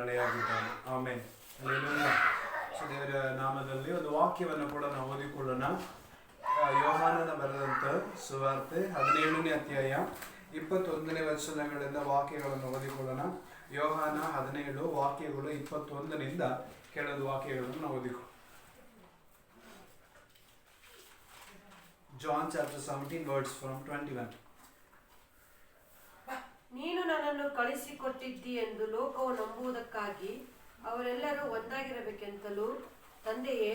ನಡೆಯಾಗಿದ್ದಾನೆ ಆಮೇಲೆ ದೇವರ ನಾಮದಲ್ಲಿ ಒಂದು ವಾಕ್ಯವನ್ನು ಕೂಡ ನಾವು ಓದಿಕೊಳ್ಳೋಣ. ಯೋಹಾನನ ಬರೆದಂತ ಸುವಾರ್ತೆ ಹದಿನೇಳನೇ ಅಧ್ಯಾಯ, ಇಪ್ಪತ್ತೊಂದನೇ ವಚನಗಳಿಂದ ವಾಕ್ಯಗಳನ್ನು ಓದಿಕೊಳ್ಳೋಣ. ಯೋಹಾನ ಹದಿನೇಳು ವಾಕ್ಯಗಳು ಇಪ್ಪತ್ತೊಂದರಿಂದ ಕೆಲವು ವಾಕ್ಯಗಳನ್ನು ನಾವು ಓದಿಕೊಳ್ಳೋಣ. John chapter seventeen words from twenty one ನೀನು ನನ್ನನ್ನು ಕಳಿಸಿಕೊಟ್ಟಿದ್ದಿ ಎಂದು ಲೋಕವು ನಂಬುವುದಕ್ಕಾಗಿ ಅವರೆಲ್ಲರೂ ಒಂದಾಗಿರಬೇಕೆಂತಲೂ ತಂದೆಯೇ,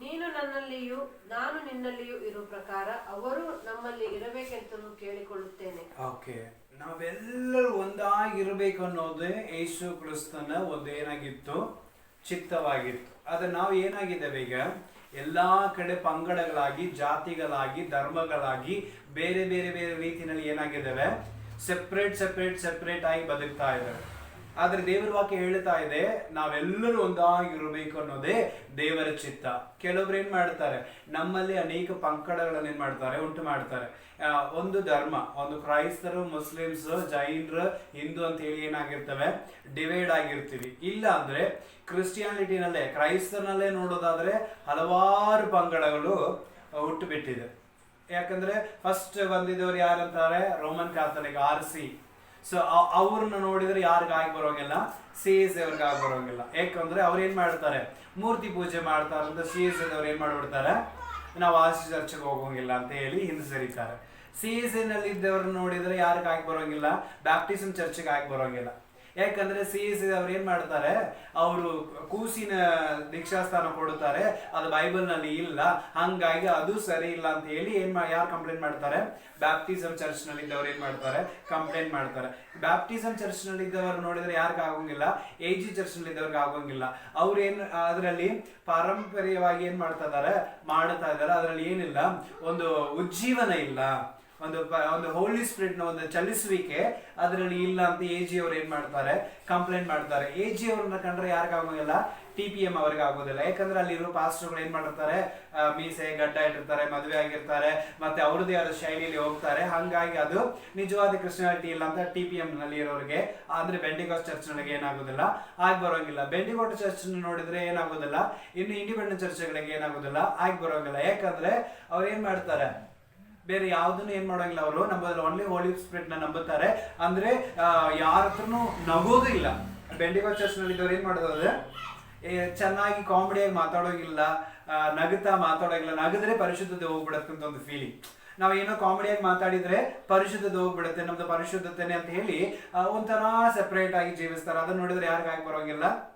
ನೀನು ನನ್ನಲ್ಲಿಯೂ ನಾನು ನಿನ್ನಲ್ಲಿಯೂ ಇರುವ ಪ್ರಕಾರ ಅವರು ನಮ್ಮಲ್ಲಿ ಇರಬೇಕೆಂತಲೂ ಕೇಳಿಕೊಳ್ಳುತ್ತೇನೆ. ಓಕೆ, ನಾವೆಲ್ಲರೂ ಒಂದಾಗಿರಬೇಕು ಅನ್ನೋದೇ ಯೇಸು ಕ್ರಿಸ್ತನ ಒಂದು ಏನಾಗಿತ್ತು? ಚಿತ್ತವಾಗಿತ್ತು. ಆದ್ರೆ ನಾವು ಏನಾಗಿದ್ದೇವೆ ಈಗ? ಎಲ್ಲಾ ಕಡೆ ಪಂಗಡಗಳಾಗಿ, ಜಾತಿಗಳಾಗಿ, ಧರ್ಮಗಳಾಗಿ ಬೇರೆ ಬೇರೆ ಬೇರೆ ರೀತಿಯಲ್ಲಿ ಏನಾಗಿದ್ದೇವೆ? ಸೆಪ್ರೇಟ್ ಸೆಪ್ರೇಟ್ ಸೆಪ್ರೇಟ್ ಆಗಿ ಬದುಕ್ತಾ ಇದ್ದಾರೆ. ಆದ್ರೆ ದೇವರ ವಾಕ್ಯ ಹೇಳ್ತಾ ಇದೆ, ನಾವೆಲ್ಲರೂ ಒಂದಾಗಿರ್ಬೇಕು ಅನ್ನೋದೇ ದೇವರ ಚಿತ್ತ. ಕೆಲವೊಬ್ರು ಏನ್ ಮಾಡ್ತಾರೆ, ನಮ್ಮಲ್ಲಿ ಅನೇಕ ಪಂಕಡಗಳನ್ನು ಏನ್ ಮಾಡ್ತಾರೆ, ಉಂಟು ಮಾಡ್ತಾರೆ. ಒಂದು ಧರ್ಮ, ಒಂದು ಕ್ರೈಸ್ತರು, ಮುಸ್ಲಿಮ್ಸ್, ಜೈನರು, ಹಿಂದೂ ಅಂತ ಹೇಳಿ ಏನಾಗಿರ್ತವೆ ಡಿವೈಡ್ ಆಗಿರ್ತೀವಿ. ಇಲ್ಲ ಅಂದ್ರೆ ಕ್ರಿಸ್ಟಿಯಾನಿಟಿನಲ್ಲೇ ಕ್ರೈಸ್ತರನಲ್ಲೇ ನೋಡೋದಾದ್ರೆ ಹಲವಾರು ಪಂಗಡಗಳು ಹುಟ್ಟು ಬಿಟ್ಟಿದೆ ಯಾಕಂದ್ರೆ ಫಸ್ಟ್ ಬಂದಿದ್ದವ್ರು ಯಾರಂತಾರೆ Roman Catholic R C so ಅವ್ರನ್ನ ನೋಡಿದ್ರೆ ಯಾರಿಗ ಆಗಿ ಬರೋಂಗಿಲ್ಲ? ಸಿ ಎಸ್ ಅವ್ರಿಗೆ ಆಗಿ ಬರೋಂಗಿಲ್ಲ. ಯಾಕಂದ್ರೆ ಅವ್ರು ಏನ್ ಮಾಡ್ತಾರೆ? ಮೂರ್ತಿ ಪೂಜೆ ಮಾಡ್ತಾರೆ ಅಂತ ಸಿ ಎಸ್ ಅವ್ರು ಏನ್ ಮಾಡ್ಬಿಡ್ತಾರೆ? ನಾವು ಆಸಿ ಚರ್ಚೆಗೆ ಹೋಗೋಂಗಿಲ್ಲ ಅಂತ ಹೇಳಿ ಹಿಂದೆ ಸರಿತಾರೆ. ಸಿ ಎಸ್ನಲ್ಲಿ ಇದ್ದವ್ರನ್ನ ನೋಡಿದ್ರೆ ಯಾರಿಗಾಗಿ ಬರೋಂಗಿಲ್ಲ? ಬ್ಯಾಪ್ಟಿಸಮ್ ಚರ್ಚ್ಗೆ ಆಗಿ ಬರೋಂಗಿಲ್ಲ. ಯಾಕಂದ್ರೆ ಸಿ ಎಸ್ ಅವ್ರು ಏನ್ ಮಾಡ್ತಾರೆ? ಅವರು ಕೂಸಿನ ದೀಕ್ಷಾಸ್ಥಾನ ಕೊಡುತ್ತಾರೆ. ಅದು ಬೈಬಲ್ನಲ್ಲಿ ಇಲ್ಲ. ಹಂಗಾಗಿ ಅದು ಸರಿ ಇಲ್ಲ ಅಂತ ಹೇಳಿ ಏನ್ ಯಾರು ಕಂಪ್ಲೇಂಟ್ ಮಾಡ್ತಾರೆ? ಬ್ಯಾಪ್ಟಿಸಮ್ ಚರ್ಚ್ನಲ್ಲಿ ಇದ್ದವ್ರು ಏನ್ ಮಾಡ್ತಾರೆ? ಕಂಪ್ಲೇಂಟ್ ಮಾಡ್ತಾರೆ. ಬ್ಯಾಪ್ಟಿಸಮ್ ಚರ್ಚ್ನಲ್ಲಿ ಇದ್ದವರು ನೋಡಿದ್ರೆ ಯಾರಿಗ ಆಗೋಂಗಿಲ್ಲ. ಎ ಜಿ ಚರ್ಚ್ನಲ್ಲಿ ಆಗೋಂಗಿಲ್ಲ. ಅವ್ರು ಏನ್, ಅದರಲ್ಲಿ ಪಾರಂಪರ್ಯವಾಗಿ ಏನ್ ಮಾಡ್ತಾ ಇದಾರೆ ಮಾಡ್ತಾ ಇದಾರೆ ಅದರಲ್ಲಿ ಏನಿಲ್ಲ? ಒಂದು ಉಜ್ಜೀವನ ಇಲ್ಲ. ಒಂದು ಒಂದು ಹೋಲಿ ಸ್ಪಿರಿಟ್ನ ಒಂದು ಚಲಿಸುವಿಕೆ, ಅದರಲ್ಲಿ ಇಲ್ಲ ಅಂತ ಎ ಜಿ ಅವ್ರು ಏನ್ ಮಾಡ್ತಾರೆ? ಕಂಪ್ಲೇಂಟ್ ಮಾಡ್ತಾರೆ. ಎ ಜಿ ಅವ್ರನ್ನ ಕಂಡ್ರೆ ಯಾರಿಗಾಗೋದಿಲ್ಲ ಟಿ ಪಿ ಎಂ ಅವ್ರಿಗೆ ಆಗೋದಿಲ್ಲ. ಯಾಕಂದ್ರೆ ಅಲ್ಲಿರೋ ಪಾಸ್ಟರ್ಗಳು ಏನ್ ಮಾಡಿರ್ತಾರೆ ಮೀಸೆ, ಗಡ್ಡ ಇಟ್ಟಿರ್ತಾರೆ, ಮದುವೆ ಆಗಿರ್ತಾರೆ, ಮತ್ತೆ ಅವ್ರದ್ದೇ ಆದ ಶೈಲಿಯಲ್ಲಿ ಹೋಗ್ತಾರೆ. ಹಂಗಾಗಿ ಅದು ನಿಜವಾದ ಕ್ರಿಶ್ಚಿಯಾನಿಟಿ ಇಲ್ಲ ಅಂತ ಟಿ ಪಿ ಎಂ ನಲ್ಲಿ ಇರೋರಿಗೆ. ಅಂದ್ರೆ ಬೆಂಡಿಗೋಸ್ ಚರ್ಚ್ ನೊಳಗೆ ಏನಾಗೋದಿಲ್ಲ. ಆಗಿ ಬರೋಂಗಿಲ್ಲ. ಬೆಂಡಿಗೋಟ್ ಚರ್ಚ್ ನೋಡಿದ್ರೆ ಏನಾಗೋದಿಲ್ಲ. ಇನ್ನು ಇಂಡಿಪೆಂಡೆಂಟ್ ಚರ್ಚ್ಗಳಿಗೆ ಏನಾಗೋದಿಲ್ಲ. ಆಗಿ ಬರೋಂಗಿಲ್ಲ. ಯಾಕಂದ್ರೆ ಅವ್ರು ಏನ್ ಮಾಡ್ತಾರೆ? ಬೇರೆ ಯಾವ್ದನ್ನು ಏನ್ ಮಾಡೋಂಗಿಲ್ಲ ಅವರು. ನಂಬೋದಿಲ್ಲ ಓನ್ಲಿ ಹೋಲಿ ಸ್ಪಿರಿಟ್ನ ನಂಬುತ್ತಾರೆ. ಅಂದ್ರೆ ಯಾರ ನಗೋದು ಇಲ್ಲ. ಬೆಂಡಿಗೋ ಚರ್ಚ್ನಲ್ಲಿ ಇದ್ದವ್ರು ಏನ್ ಮಾಡೋದು ಅಂದ್ರೆ, ಏ, ಚೆನ್ನಾಗಿ ಕಾಮಿಡಿಯಾಗಿ ಮಾತಾಡೋಗಿಲ್ಲ. ನಗುತ್ತಾ ಮಾತಾಡೋಗಿಲ್ಲ. ನಗದ್ರೆ ಪರಿಶುದ್ಧತೆ ಹೋಗ್ಬಿಡತ್ತೆ ಅಂತ ಒಂದು ಫೀಲಿಂಗ್ ನಾವ್ ಏನೋ ಕಾಮಿಡಿಯಾಗಿ ಮಾತಾಡಿದ್ರೆ ಪರಿಶುದ್ಧತೆ ಹೋಗ್ಬಿಡುತ್ತೆ ನಮ್ದು ಪರಿಶುದ್ಧತೆನೆ ಅಂತ ಹೇಳಿ ಒಂಥರ ಸೆಪರೇಟ್ ಆಗಿ ಜೀವಿಸ್ತಾರೆ. ಅದನ್ನ ನೋಡಿದ್ರೆ ಯಾರಿಗಾಗಿ ಬರೋಂಗಿಲ್ಲ?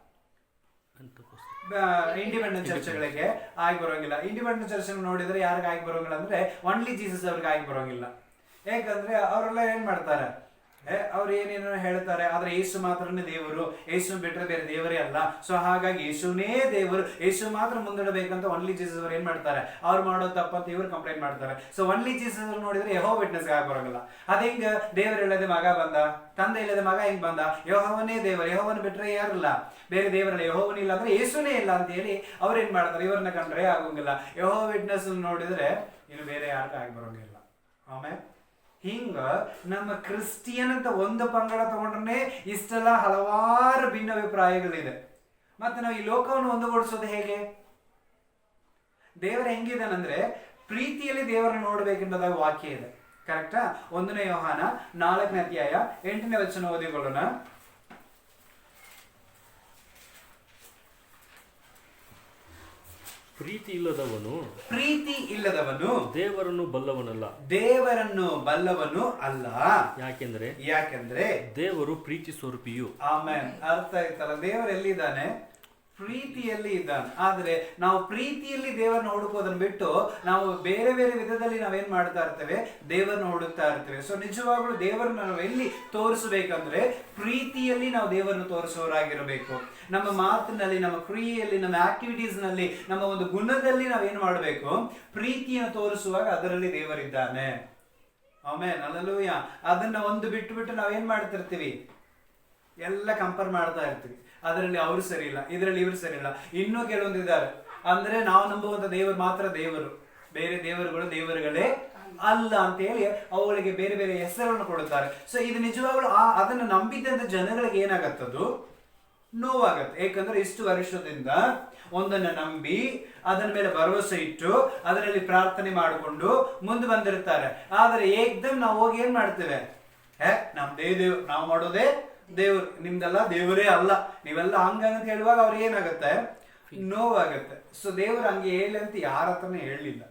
ಇಂಡಿಪೆಂಡೆಂಟ್ ಚರ್ಚ್ಗಳಿಗೆ ಆಗಿ ಬರೋಂಗಿಲ್ಲ. ಇಂಡಿಪೆಂಡೆಂಟ್ ಚರ್ಚ್ ನೋಡಿದ್ರೆ ಯಾರಿಗೆ ಆಗಿ ಬರೋಂಗಿಲ್ಲ ಅಂದ್ರೆ ಒನ್ಲಿ ಜೀಸಸ್ ಅವ್ರಿಗೆ ಆಗಿ ಬರೋಂಗಿಲ್ಲ. ಯಾಕಂದ್ರೆ ಅವರೆಲ್ಲ ಏನ್ ಮಾಡ್ತಾರೆ? ಅವ್ರು ಏನೇನೋ ಹೇಳ್ತಾರೆ, ಆದ್ರೆ ಯೇಸು ಮಾತ್ರನೇ ದೇವರು ಯೇಸು ಬಿಟ್ಟರೆ ಬೇರೆ ದೇವರೇ ಅಲ್ಲ. ಸೊ ಹಾಗಾಗಿ ಯೇಸುನೇ ದೇವರು ಯೇಸು ಮಾತ್ರ ಮುಂದಿಡಬೇಕಂತ ಒನ್ಲಿ ಜೀಸಸ್ ಅವ್ರು ಏನ್ ಮಾಡ್ತಾರೆ? ಅವ್ರು ಮಾಡೋ ತಪ್ಪಂತ ಇವ್ರು ಕಂಪ್ಲೇಂಟ್ ಮಾಡ್ತಾರೆ. ಸೊ ಒನ್ಲಿ ಜೀಸಸ್ ಅವ್ರು ನೋಡಿದ್ರೆ ಯಹೋ ವಿಟ್ನೆಸ್ ಆಗಿ ಅದ ಹಿಂಗ? ದೇವರು ಇಲ್ಲದೆ ಮಗ ಬಂದ? ತಂದೆ ಇಲ್ಲದೆ ಮಗ ಹೆಂಗ್ ಬಂದ? ಯಹೋವನೇ ದೇವರು, ಯಹೋವನ್ ಬಿಟ್ರೆ ಯಾರಿಲ್ಲ ಬೇರೆ ದೇವರಲ್ಲ, ಯಹೋವನ್ ಇಲ್ಲ ಅಂದ್ರೆ ಯೇಸುನೇ ಇಲ್ಲ ಅಂತ ಹೇಳಿ ಅವ್ರು ಏನ್ ಮಾಡ್ತಾರೆ? ಇವ್ರನ್ನ ಕಂಡ್ರೆ ಆಗೋಂಗಿಲ್ಲ. ಯಹೋ ವಿಟ್ನೆಸ್ ನೋಡಿದ್ರೆ ಇನ್ನು ಬೇರೆ ಯಾರು ಆಗಿ ಬರೋಂಗಿಲ್ಲ. ಆಮೇಲೆ ಹಿಂಗ ನಮ್ಮ ಕ್ರಿಸ್ಟಿಯನ್ ಅಂತ ಒಂದು ಪಂಗಡ ತಗೊಂಡ್ರೆ ಇಷ್ಟೆಲ್ಲ ಹಲವಾರು ಭಿನ್ನಾಭಿಪ್ರಾಯಗಳಿದೆ. ಮತ್ತೆ ನಾವು ಈ ಲೋಕವನ್ನು ಒಂದುಗೂಡಿಸೋದು ಹೇಗೆ? ದೇವರ ಹೆಂಗಿದಾನಂದ್ರೆ ಪ್ರೀತಿಯಲ್ಲಿ ದೇವರನ್ನು ನೋಡಬೇಕೆಂಬುದಾಗಿ ವಾಕ್ಯ ಇದೆ. ಕರೆಕ್ಟಾ ಒಂದನೇ ಯೋಹಾನ ನಾಲ್ಕನೇ ಅಧ್ಯಾಯ ಎಂಟನೇ ವಚನ ಓದಿಕೊಳ್ಳೋಣ. ಪ್ರೀತಿ ಇಲ್ಲದವನು ಪ್ರೀತಿ ಇಲ್ಲದವನು ದೇವರನ್ನು ಬಲ್ಲವನಲ್ಲ. ದೇವರನ್ನು ಬಲ್ಲವನು ಅಲ್ಲ. ಯಾಕೆಂದ್ರೆ ಯಾಕೆಂದ್ರೆ ದೇವರು ಪ್ರೀತಿ ಸ್ವರೂಪಿಯು. ಆಮೇಲೆ ಅರ್ಥ ಆಯ್ತಲ್ಲ? ದೇವರು ಎಲ್ಲಿದ್ದಾನೆ? ಪ್ರೀತಿಯಲ್ಲಿ ಇದ್ದಾನೆ. ಆದರೆ ನಾವು ಪ್ರೀತಿಯಲ್ಲಿ ದೇವರನ್ನ ಹುಡುಕೋದನ್ನ ಬಿಟ್ಟು ನಾವು ಬೇರೆ ಬೇರೆ ವಿಧದಲ್ಲಿ ನಾವೇನ್ ಮಾಡ್ತಾ ಇರ್ತೇವೆ? ದೇವರನ್ನ ಹುಡುಕ್ತಾ ಇರ್ತೇವೆ. ಸೊ ನಿಜವಾಗ್ಲೂ ದೇವರನ್ನ ನಾವು ಎಲ್ಲಿ ತೋರಿಸಬೇಕಂದ್ರೆ ಪ್ರೀತಿಯಲ್ಲಿ ನಾವು ದೇವರನ್ನು ತೋರಿಸುವವರಾಗಿರಬೇಕು ನಮ್ಮ ಮಾತಿನಲ್ಲಿ, ನಮ್ಮ ಕ್ರಿಯೆಯಲ್ಲಿ, ನಮ್ಮ ಆಕ್ಟಿವಿಟೀಸ್ನಲ್ಲಿ, ನಮ್ಮ ಒಂದು ಗುಣದಲ್ಲಿ ನಾವೇನ್ ಮಾಡಬೇಕು? ಪ್ರೀತಿಯನ್ನು ತೋರಿಸುವಾಗ ಅದರಲ್ಲಿ ದೇವರಿದ್ದಾನೆ. ಆಮೇಲೆ ಅಲ್ಲೂಯ ಅದನ್ನ ಒಂದು ಬಿಟ್ಟು ಬಿಟ್ಟು ನಾವೇನ್ ಮಾಡ್ತಿರ್ತೀವಿ? ಎಲ್ಲ ಕಂಪೇರ್ ಮಾಡ್ತಾ ಇರ್ತೀವಿ. ಅದರಲ್ಲಿ ಅವರು ಸರಿ ಇಲ್ಲ ಇದರಲ್ಲಿ ಇವರು ಸರಿ ಇಲ್ಲ ಇನ್ನೂ ಕೆಲವೊಂದು ಇದ್ದಾರೆ. ಅಂದ್ರೆ ನಾವು ನಂಬುವಂತ ದೇವರು ಮಾತ್ರ ದೇವರು. ಬೇರೆ ದೇವರುಗಳು ದೇವರುಗಳೇ ಅಲ್ಲ ಅಂತ ಹೇಳಿ ಅವುಗಳಿಗೆ ಬೇರೆ ಬೇರೆ ಹೆಸರನ್ನು ಕೊಡುತ್ತಾರೆ. ಸೊ ಇದು ನಿಜವಾಗ್ಲೂ ಆ, ಅದನ್ನು ನಂಬಿದ್ದಂತ ಜನಗಳಿಗೆ ಏನಾಗತ್ತದು? ನೋವಾಗತ್ತೆ. ಯಾಕಂದ್ರೆ ಇಷ್ಟು ವರ್ಷದಿಂದ ಒಂದನ್ನ ನಂಬಿ, ಅದರ ಮೇಲೆ ಭರವಸೆ ಇಟ್ಟು, ಅದರಲ್ಲಿ ಪ್ರಾರ್ಥನೆ ಮಾಡಿಕೊಂಡು ಮುಂದೆ ಬಂದಿರ್ತಾರೆ ಆದ್ರೆ ಏಕ್ದಮ್ ನಾವು ಹೋಗಿ ಏನ್ ಮಾಡ್ತೇವೆ? ಹೇ ನಮ್ ದೇವ್ ನಾವು ಮಾಡೋದೇ ದೇವ್ರು, ನಿಮ್ದೆಲ್ಲ ದೇವರೇ ಅಲ್ಲ. ನೀವೆಲ್ಲ ಹಂಗ ಅಂತ ಹೇಳುವಾಗ ಅವ್ರಿಗೆ ಏನಾಗುತ್ತೆ? ನೋವಾಗುತ್ತೆ. ಸೊ ದೇವರು ಹಂಗೆ ಹೇಳಿ ಅಂತ ಯಾರ ಹತ್ರನೇ ಹೇಳಲಿಲ್ಲ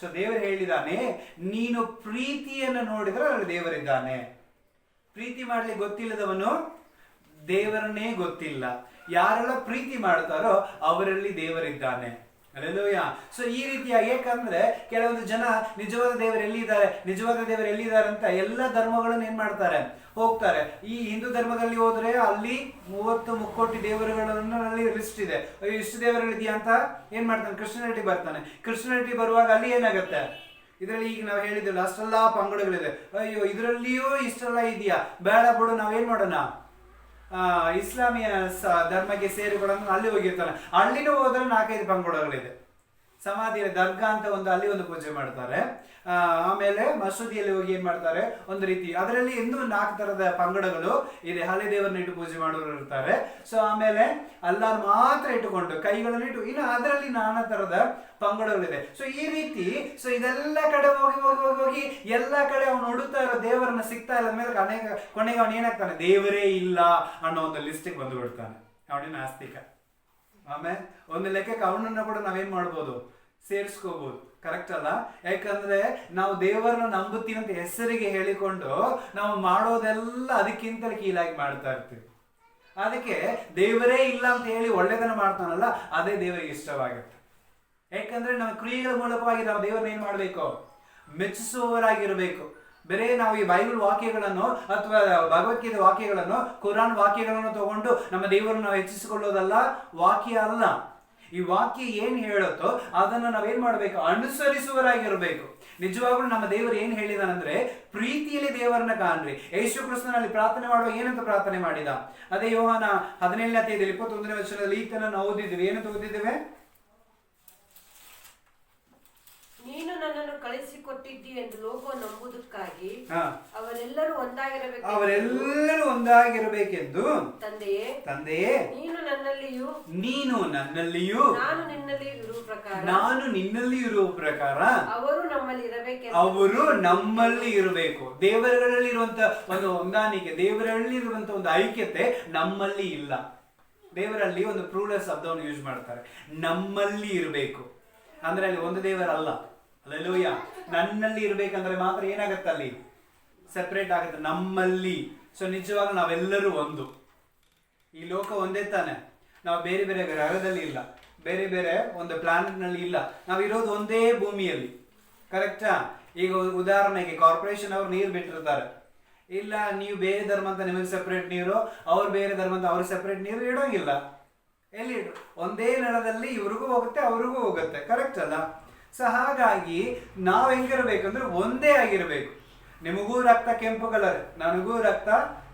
ಸೊ ದೇವರು ಹೇಳಿದಾನೆ, ನೀನು ಪ್ರೀತಿಯನ್ನು ನೋಡಿದ್ರೆ ಅಲ್ಲಿ ದೇವರಿದ್ದಾನೆ. ಪ್ರೀತಿ ಮಾಡ್ಲಿಕ್ಕೆ ಗೊತ್ತಿಲ್ಲದವನು ದೇವರನ್ನೇ ಗೊತ್ತಿಲ್ಲ. ಯಾರೆಲ್ಲ ಪ್ರೀತಿ ಮಾಡ್ತಾರೋ ಅವರಲ್ಲಿ ದೇವರಿದ್ದಾನೆ. ಸೊ ಈ ರೀತಿಯಾಗಿ ಏಕಂದ್ರೆ ಕೆಲವೊಂದು ಜನ ನಿಜವಾದ ದೇವರು ಎಲ್ಲಿದ್ದಾರೆ? ನಿಜವಾದ ದೇವರು ಎಲ್ಲಿದ್ದಾರೆ ಅಂತ ಎಲ್ಲ ಧರ್ಮಗಳನ್ನು ಏನ್ ಮಾಡ್ತಾರೆ? ಹೋಗ್ತಾರೆ. ಈ ಹಿಂದೂ ಧರ್ಮದಲ್ಲಿ ಹೋದ್ರೆ ಅಲ್ಲಿ ಮೂವತ್ತು ಮುಕ್ಕೋಟಿ ದೇವರುಗಳನ್ನು ಅಲ್ಲಿ ಲಿಸ್ಟ್ ಇದೆ. ಇಷ್ಟು ದೇವರುಗಳಿದೆಯಾ ಅಂತ ಏನ್ ಮಾಡ್ತಾನೆ? ಕೃಷ್ಣರೆಡ್ಡಿ ಬರ್ತಾನೆ. ಕೃಷ್ಣರೆಡ್ಡಿ ಬರುವಾಗ ಅಲ್ಲಿ ಏನಾಗುತ್ತೆ? ಇದರಲ್ಲಿ ಈಗ ನಾವು ಹೇಳಿದ್ವಲ್ಲ, ಅಷ್ಟೆಲ್ಲ ಪಂಗಡಗಳಿದೆ. ಅಯ್ಯೋ, ಇದರಲ್ಲಿಯೂ ಇಷ್ಟೆಲ್ಲ ಇದೆಯಾ? ಬೇಡ ಬಿಡು ನಾವೇನ್ ಮಾಡೋಣ? ಇಸ್ಲಾಮಿಯ ಧರ್ಮಕ್ಕೆ ಸೇರಿಕೊಳ್ಳೋದು ಅಲ್ಲಿ ಹೋಗಿರ್ತಾನೆ ಅಲ್ಲಿನೂ ಹೋದ್ರೆ ನಾಲ್ಕೈದು ಪಂಗಡಗಳಿದೆ. ಸಮಾಧಿ ದರ್ಗಾ ಅಂತ ಒಂದು ಅಲ್ಲಿ ಒಂದು ಪೂಜೆ ಮಾಡ್ತಾರೆ. ಆಮೇಲೆ ಮಸೂದಿಯಲ್ಲಿ ಹೋಗಿ ಏನ್ ಮಾಡ್ತಾರೆ? ಒಂದು ರೀತಿ ಅದರಲ್ಲಿ ಇನ್ನೂ ನಾಲ್ಕು ತರದ ಪಂಗಡಗಳು ಇದೆ ಹಳೆ ದೇವರನ್ನ ಇಟ್ಟು ಪೂಜೆ ಮಾಡೋರು ಇರ್ತಾರೆ. ಸೊ ಆಮೇಲೆ ಅಲ್ಲಾರು ಮಾತ್ರ ಇಟ್ಟುಕೊಂಡು ಕೈಗಳನ್ನು ಇಟ್ಟು ಇನ್ನು ಅದರಲ್ಲಿ ನಾನಾ ತರದ ಪಂಗಡಗಳಿದೆ. ಸೊ ಈ ರೀತಿ ಸೊ ಇದೆಲ್ಲ ಕಡೆ ಹೋಗಿ ಹೋಗಿ ಹೋಗಿ ಹೋಗಿ ಎಲ್ಲ ಕಡೆ ಅವನು ಹುಡುಕ್ತಾ ಇರೋ ದೇವರನ್ನ ಸಿಗ್ತಾ ಇಲ್ಲ. ಮೇಲೆ ಕೊನೆಗೆ ಅವನು ಏನಾಗ್ತಾನೆ? ದೇವರೇ ಇಲ್ಲ ಅನ್ನೋ ಒಂದು ಲಿಸ್ಟಿಗೆ ಬಂದು ಬಿಡ್ತಾನೆ ಅವನೇ ಆಸ್ತಿಕ ಆಮೇಲೆ ಒಂದು ಲೆಕ್ಕಕ್ಕೆ ಅವನನ್ನ ಕೂಡ ನಾವೇನ್ ಮಾಡ್ಬೋದು? ಸೇರಿಸ್ಕೋಬಹುದು ಕರೆಕ್ಟ್ ಅಲ್ಲ? ಯಾಕಂದ್ರೆ ನಾವು ದೇವರನ್ನ ನಂಬುತ್ತೀವಿ ಅಂತ ಹೆಸರಿಗೆ ಹೇಳಿಕೊಂಡು ನಾವು ಮಾಡೋದೆಲ್ಲ ಅದಕ್ಕಿಂತ ಕೀಲಾಗಿ ಮಾಡ್ತಾ ಇರ್ತೀವಿ. ಅದಕ್ಕೆ ದೇವರೇ ಇಲ್ಲ ಅಂತ ಹೇಳಿ ಒಳ್ಳೆದನ್ನ ಮಾಡ್ತಾನಲ್ಲ, ಅದೇ ದೇವರಿಗೆ ಇಷ್ಟವಾಗುತ್ತೆ. ಯಾಕಂದ್ರೆ ನಮ್ಮ ಕ್ರಿಯೆಗಳ ಮೂಲಕವಾಗಿ ನಾವು ದೇವರನ್ನ ಏನ್ ಮಾಡ್ಬೇಕು? ಮೆಚ್ಚಿಸುವವರಾಗಿರ್ಬೇಕು. ಬೇರೆ ನಾವು ಈ ಬೈಬಲ್ ವಾಕ್ಯಗಳನ್ನು ಅಥವಾ ಭಗವದ್ಗೀತೆ ವಾಕ್ಯಗಳನ್ನು, ಕುರಾನ್ ವಾಕ್ಯಗಳನ್ನು ತಗೊಂಡು ನಮ್ಮ ದೇವರನ್ನು ನಾವು ಹೆಚ್ಚಿಸಿಕೊಳ್ಳೋದಲ್ಲ? ವಾಕ್ಯ ಅಲ್ಲ. ಈ ವಾಕ್ಯ ಏನ್ ಹೇಳುತ್ತೋ ಅದನ್ನು ನಾವೇನು ಮಾಡ್ಬೇಕು? ಅನುಸರಿಸುವರಾಗಿರಬೇಕು ನಿಜವಾಗ್ಲೂ ನಮ್ಮ ದೇವರು ಏನು ಹೇಳಿದಾನಂದ್ರೆ, ಪ್ರೀತಿಯಲ್ಲಿ ದೇವರನ್ನ ಕಾಣ್ರಿ. ಯೇಸು ಕೃಷ್ಣನಲ್ಲಿ ಪ್ರಾರ್ಥನೆ ಮಾಡುವ ಏನಂತ ಪ್ರಾರ್ಥನೆ ಮಾಡಿದ? ಅದೇ ಯೋಹಾನ ಹದಿನೇಳನೇ ಅಧ್ಯಾಯದಲ್ಲಿ ಇಪ್ಪತ್ತೊಂದನೇ ವರ್ಷದಲ್ಲಿ ಈತನನ್ನು ಓದಿದ್ದೀವಿ. ಏನಂತ ಓದಿದ್ದೇವೆ? ನೀನು ನನ್ನನ್ನು ಕಳಿಸಿಕೊಟ್ಟಿದ್ದಿ ಎಂದು ಲೋಕ ನಂಬುವುದಕ್ಕಾಗಿ ಹಾ. ಅವರೆಲ್ಲರೂ ಒಂದಾಗಿರಬೇಕು. ಅವರೆಲ್ಲರೂ ಒಂದಾಗಿರಬೇಕೆಂದು ತಂದೆಯೇ ತಂದೆಯೇ ನೀನು ನನ್ನಲ್ಲಿಯೂ ನೀನು ನನ್ನಲ್ಲಿಯೂ ನಾನು ನಿನ್ನಲ್ಲಿ ಇರುವ ಪ್ರಕಾರ ನಾನು ನಿನ್ನಲ್ಲಿ ಇರುವ ಪ್ರಕಾರ ಅವರು ನಮ್ಮಲ್ಲಿ ಇರಬೇಕು ಅವರು ನಮ್ಮಲ್ಲಿ ಇರಬೇಕು. ದೇವರಲ್ಲಿ ಇರುವಂತ ಒಂದು ಹೊಂದಾಣಿಕೆ ದೇವರಲ್ಲಿ ಇರುವಂತ ಒಂದು ಐಕ್ಯತೆ ನಮ್ಮಲ್ಲಿ ಇಲ್ಲ. ದೇವರಲ್ಲಿ ಒಂದು ಪ್ರೂಲೆಸ್ ಶಬ್ದವನ್ನು ಯೂಸ್ ಮಾಡ್ತಾರೆ. ನಮ್ಮಲ್ಲಿ ಇರಬೇಕು. ಅಂದ್ರೆ ಅಲ್ಲಿ ಒಂದು ದೇವರಲ್ಲ. ಅಲ್ಲೆಲ್ಲೂಯ್ಯ ನನ್ನಲ್ಲಿ ಇರಬೇಕಂದ್ರೆ ಮಾತ್ರ ಏನಾಗತ್ತೆ ಅಲ್ಲಿ? ಸೆಪರೇಟ್ ಆಗುತ್ತೆ. ನಮ್ಮಲ್ಲಿ. ಸೊ ನಿಜವಾಗ ನಾವೆಲ್ಲರೂ ಒಂದು. ಈ ಲೋಕ ಒಂದೇ ತಾನೆ. ನಾವು ಬೇರೆ ಬೇರೆ ಗ್ರಹದಲ್ಲಿ ಇಲ್ಲ. ಬೇರೆ ಬೇರೆ ಒಂದು ಪ್ಲಾನೆಟ್ನಲ್ಲಿ ಇಲ್ಲ. ನಾವು ಇರೋದು ಒಂದೇ ಭೂಮಿಯಲ್ಲಿ. ಕರೆಕ್ಟಾ ಈಗ ಉದಾಹರಣೆಗೆ ಕಾರ್ಪೊರೇಷನ್ ಅವರು ನೀರು ಬಿಟ್ಟಿರ್ತಾರೆ. ಇಲ್ಲ, ನೀವು ಬೇರೆ ಧರ್ಮ ಅಂತ ನಿಮಗೆ ಸೆಪರೇಟ್ ನೀರು, ಅವ್ರು ಬೇರೆ ಧರ್ಮ ಅಂತ ಅವ್ರಿಗೆ ಸೆಪರೇಟ್ ನೀರು ಇಡೋಂಗಿಲ್ಲ. ಎಲ್ಲಿ? ಒಂದೇ ನೆಲದಲ್ಲಿ ಇವ್ರಿಗೂ ಹೋಗುತ್ತೆ, ಅವ್ರಿಗೂ ಹೋಗುತ್ತೆ. ಕರೆಕ್ಟ್ ಅಲ್ಲ? ಸೊ ಹಾಗಾಗಿ ನಾವು ಹೆಂಗಿರ್ಬೇಕಂದ್ರೆ ಒಂದೇ ಆಗಿರ್ಬೇಕು. ನಿಮಗೂ ರಕ್ತ ಕೆಂಪು ಕಲರ್, ನನಗೂ ರಕ್ತ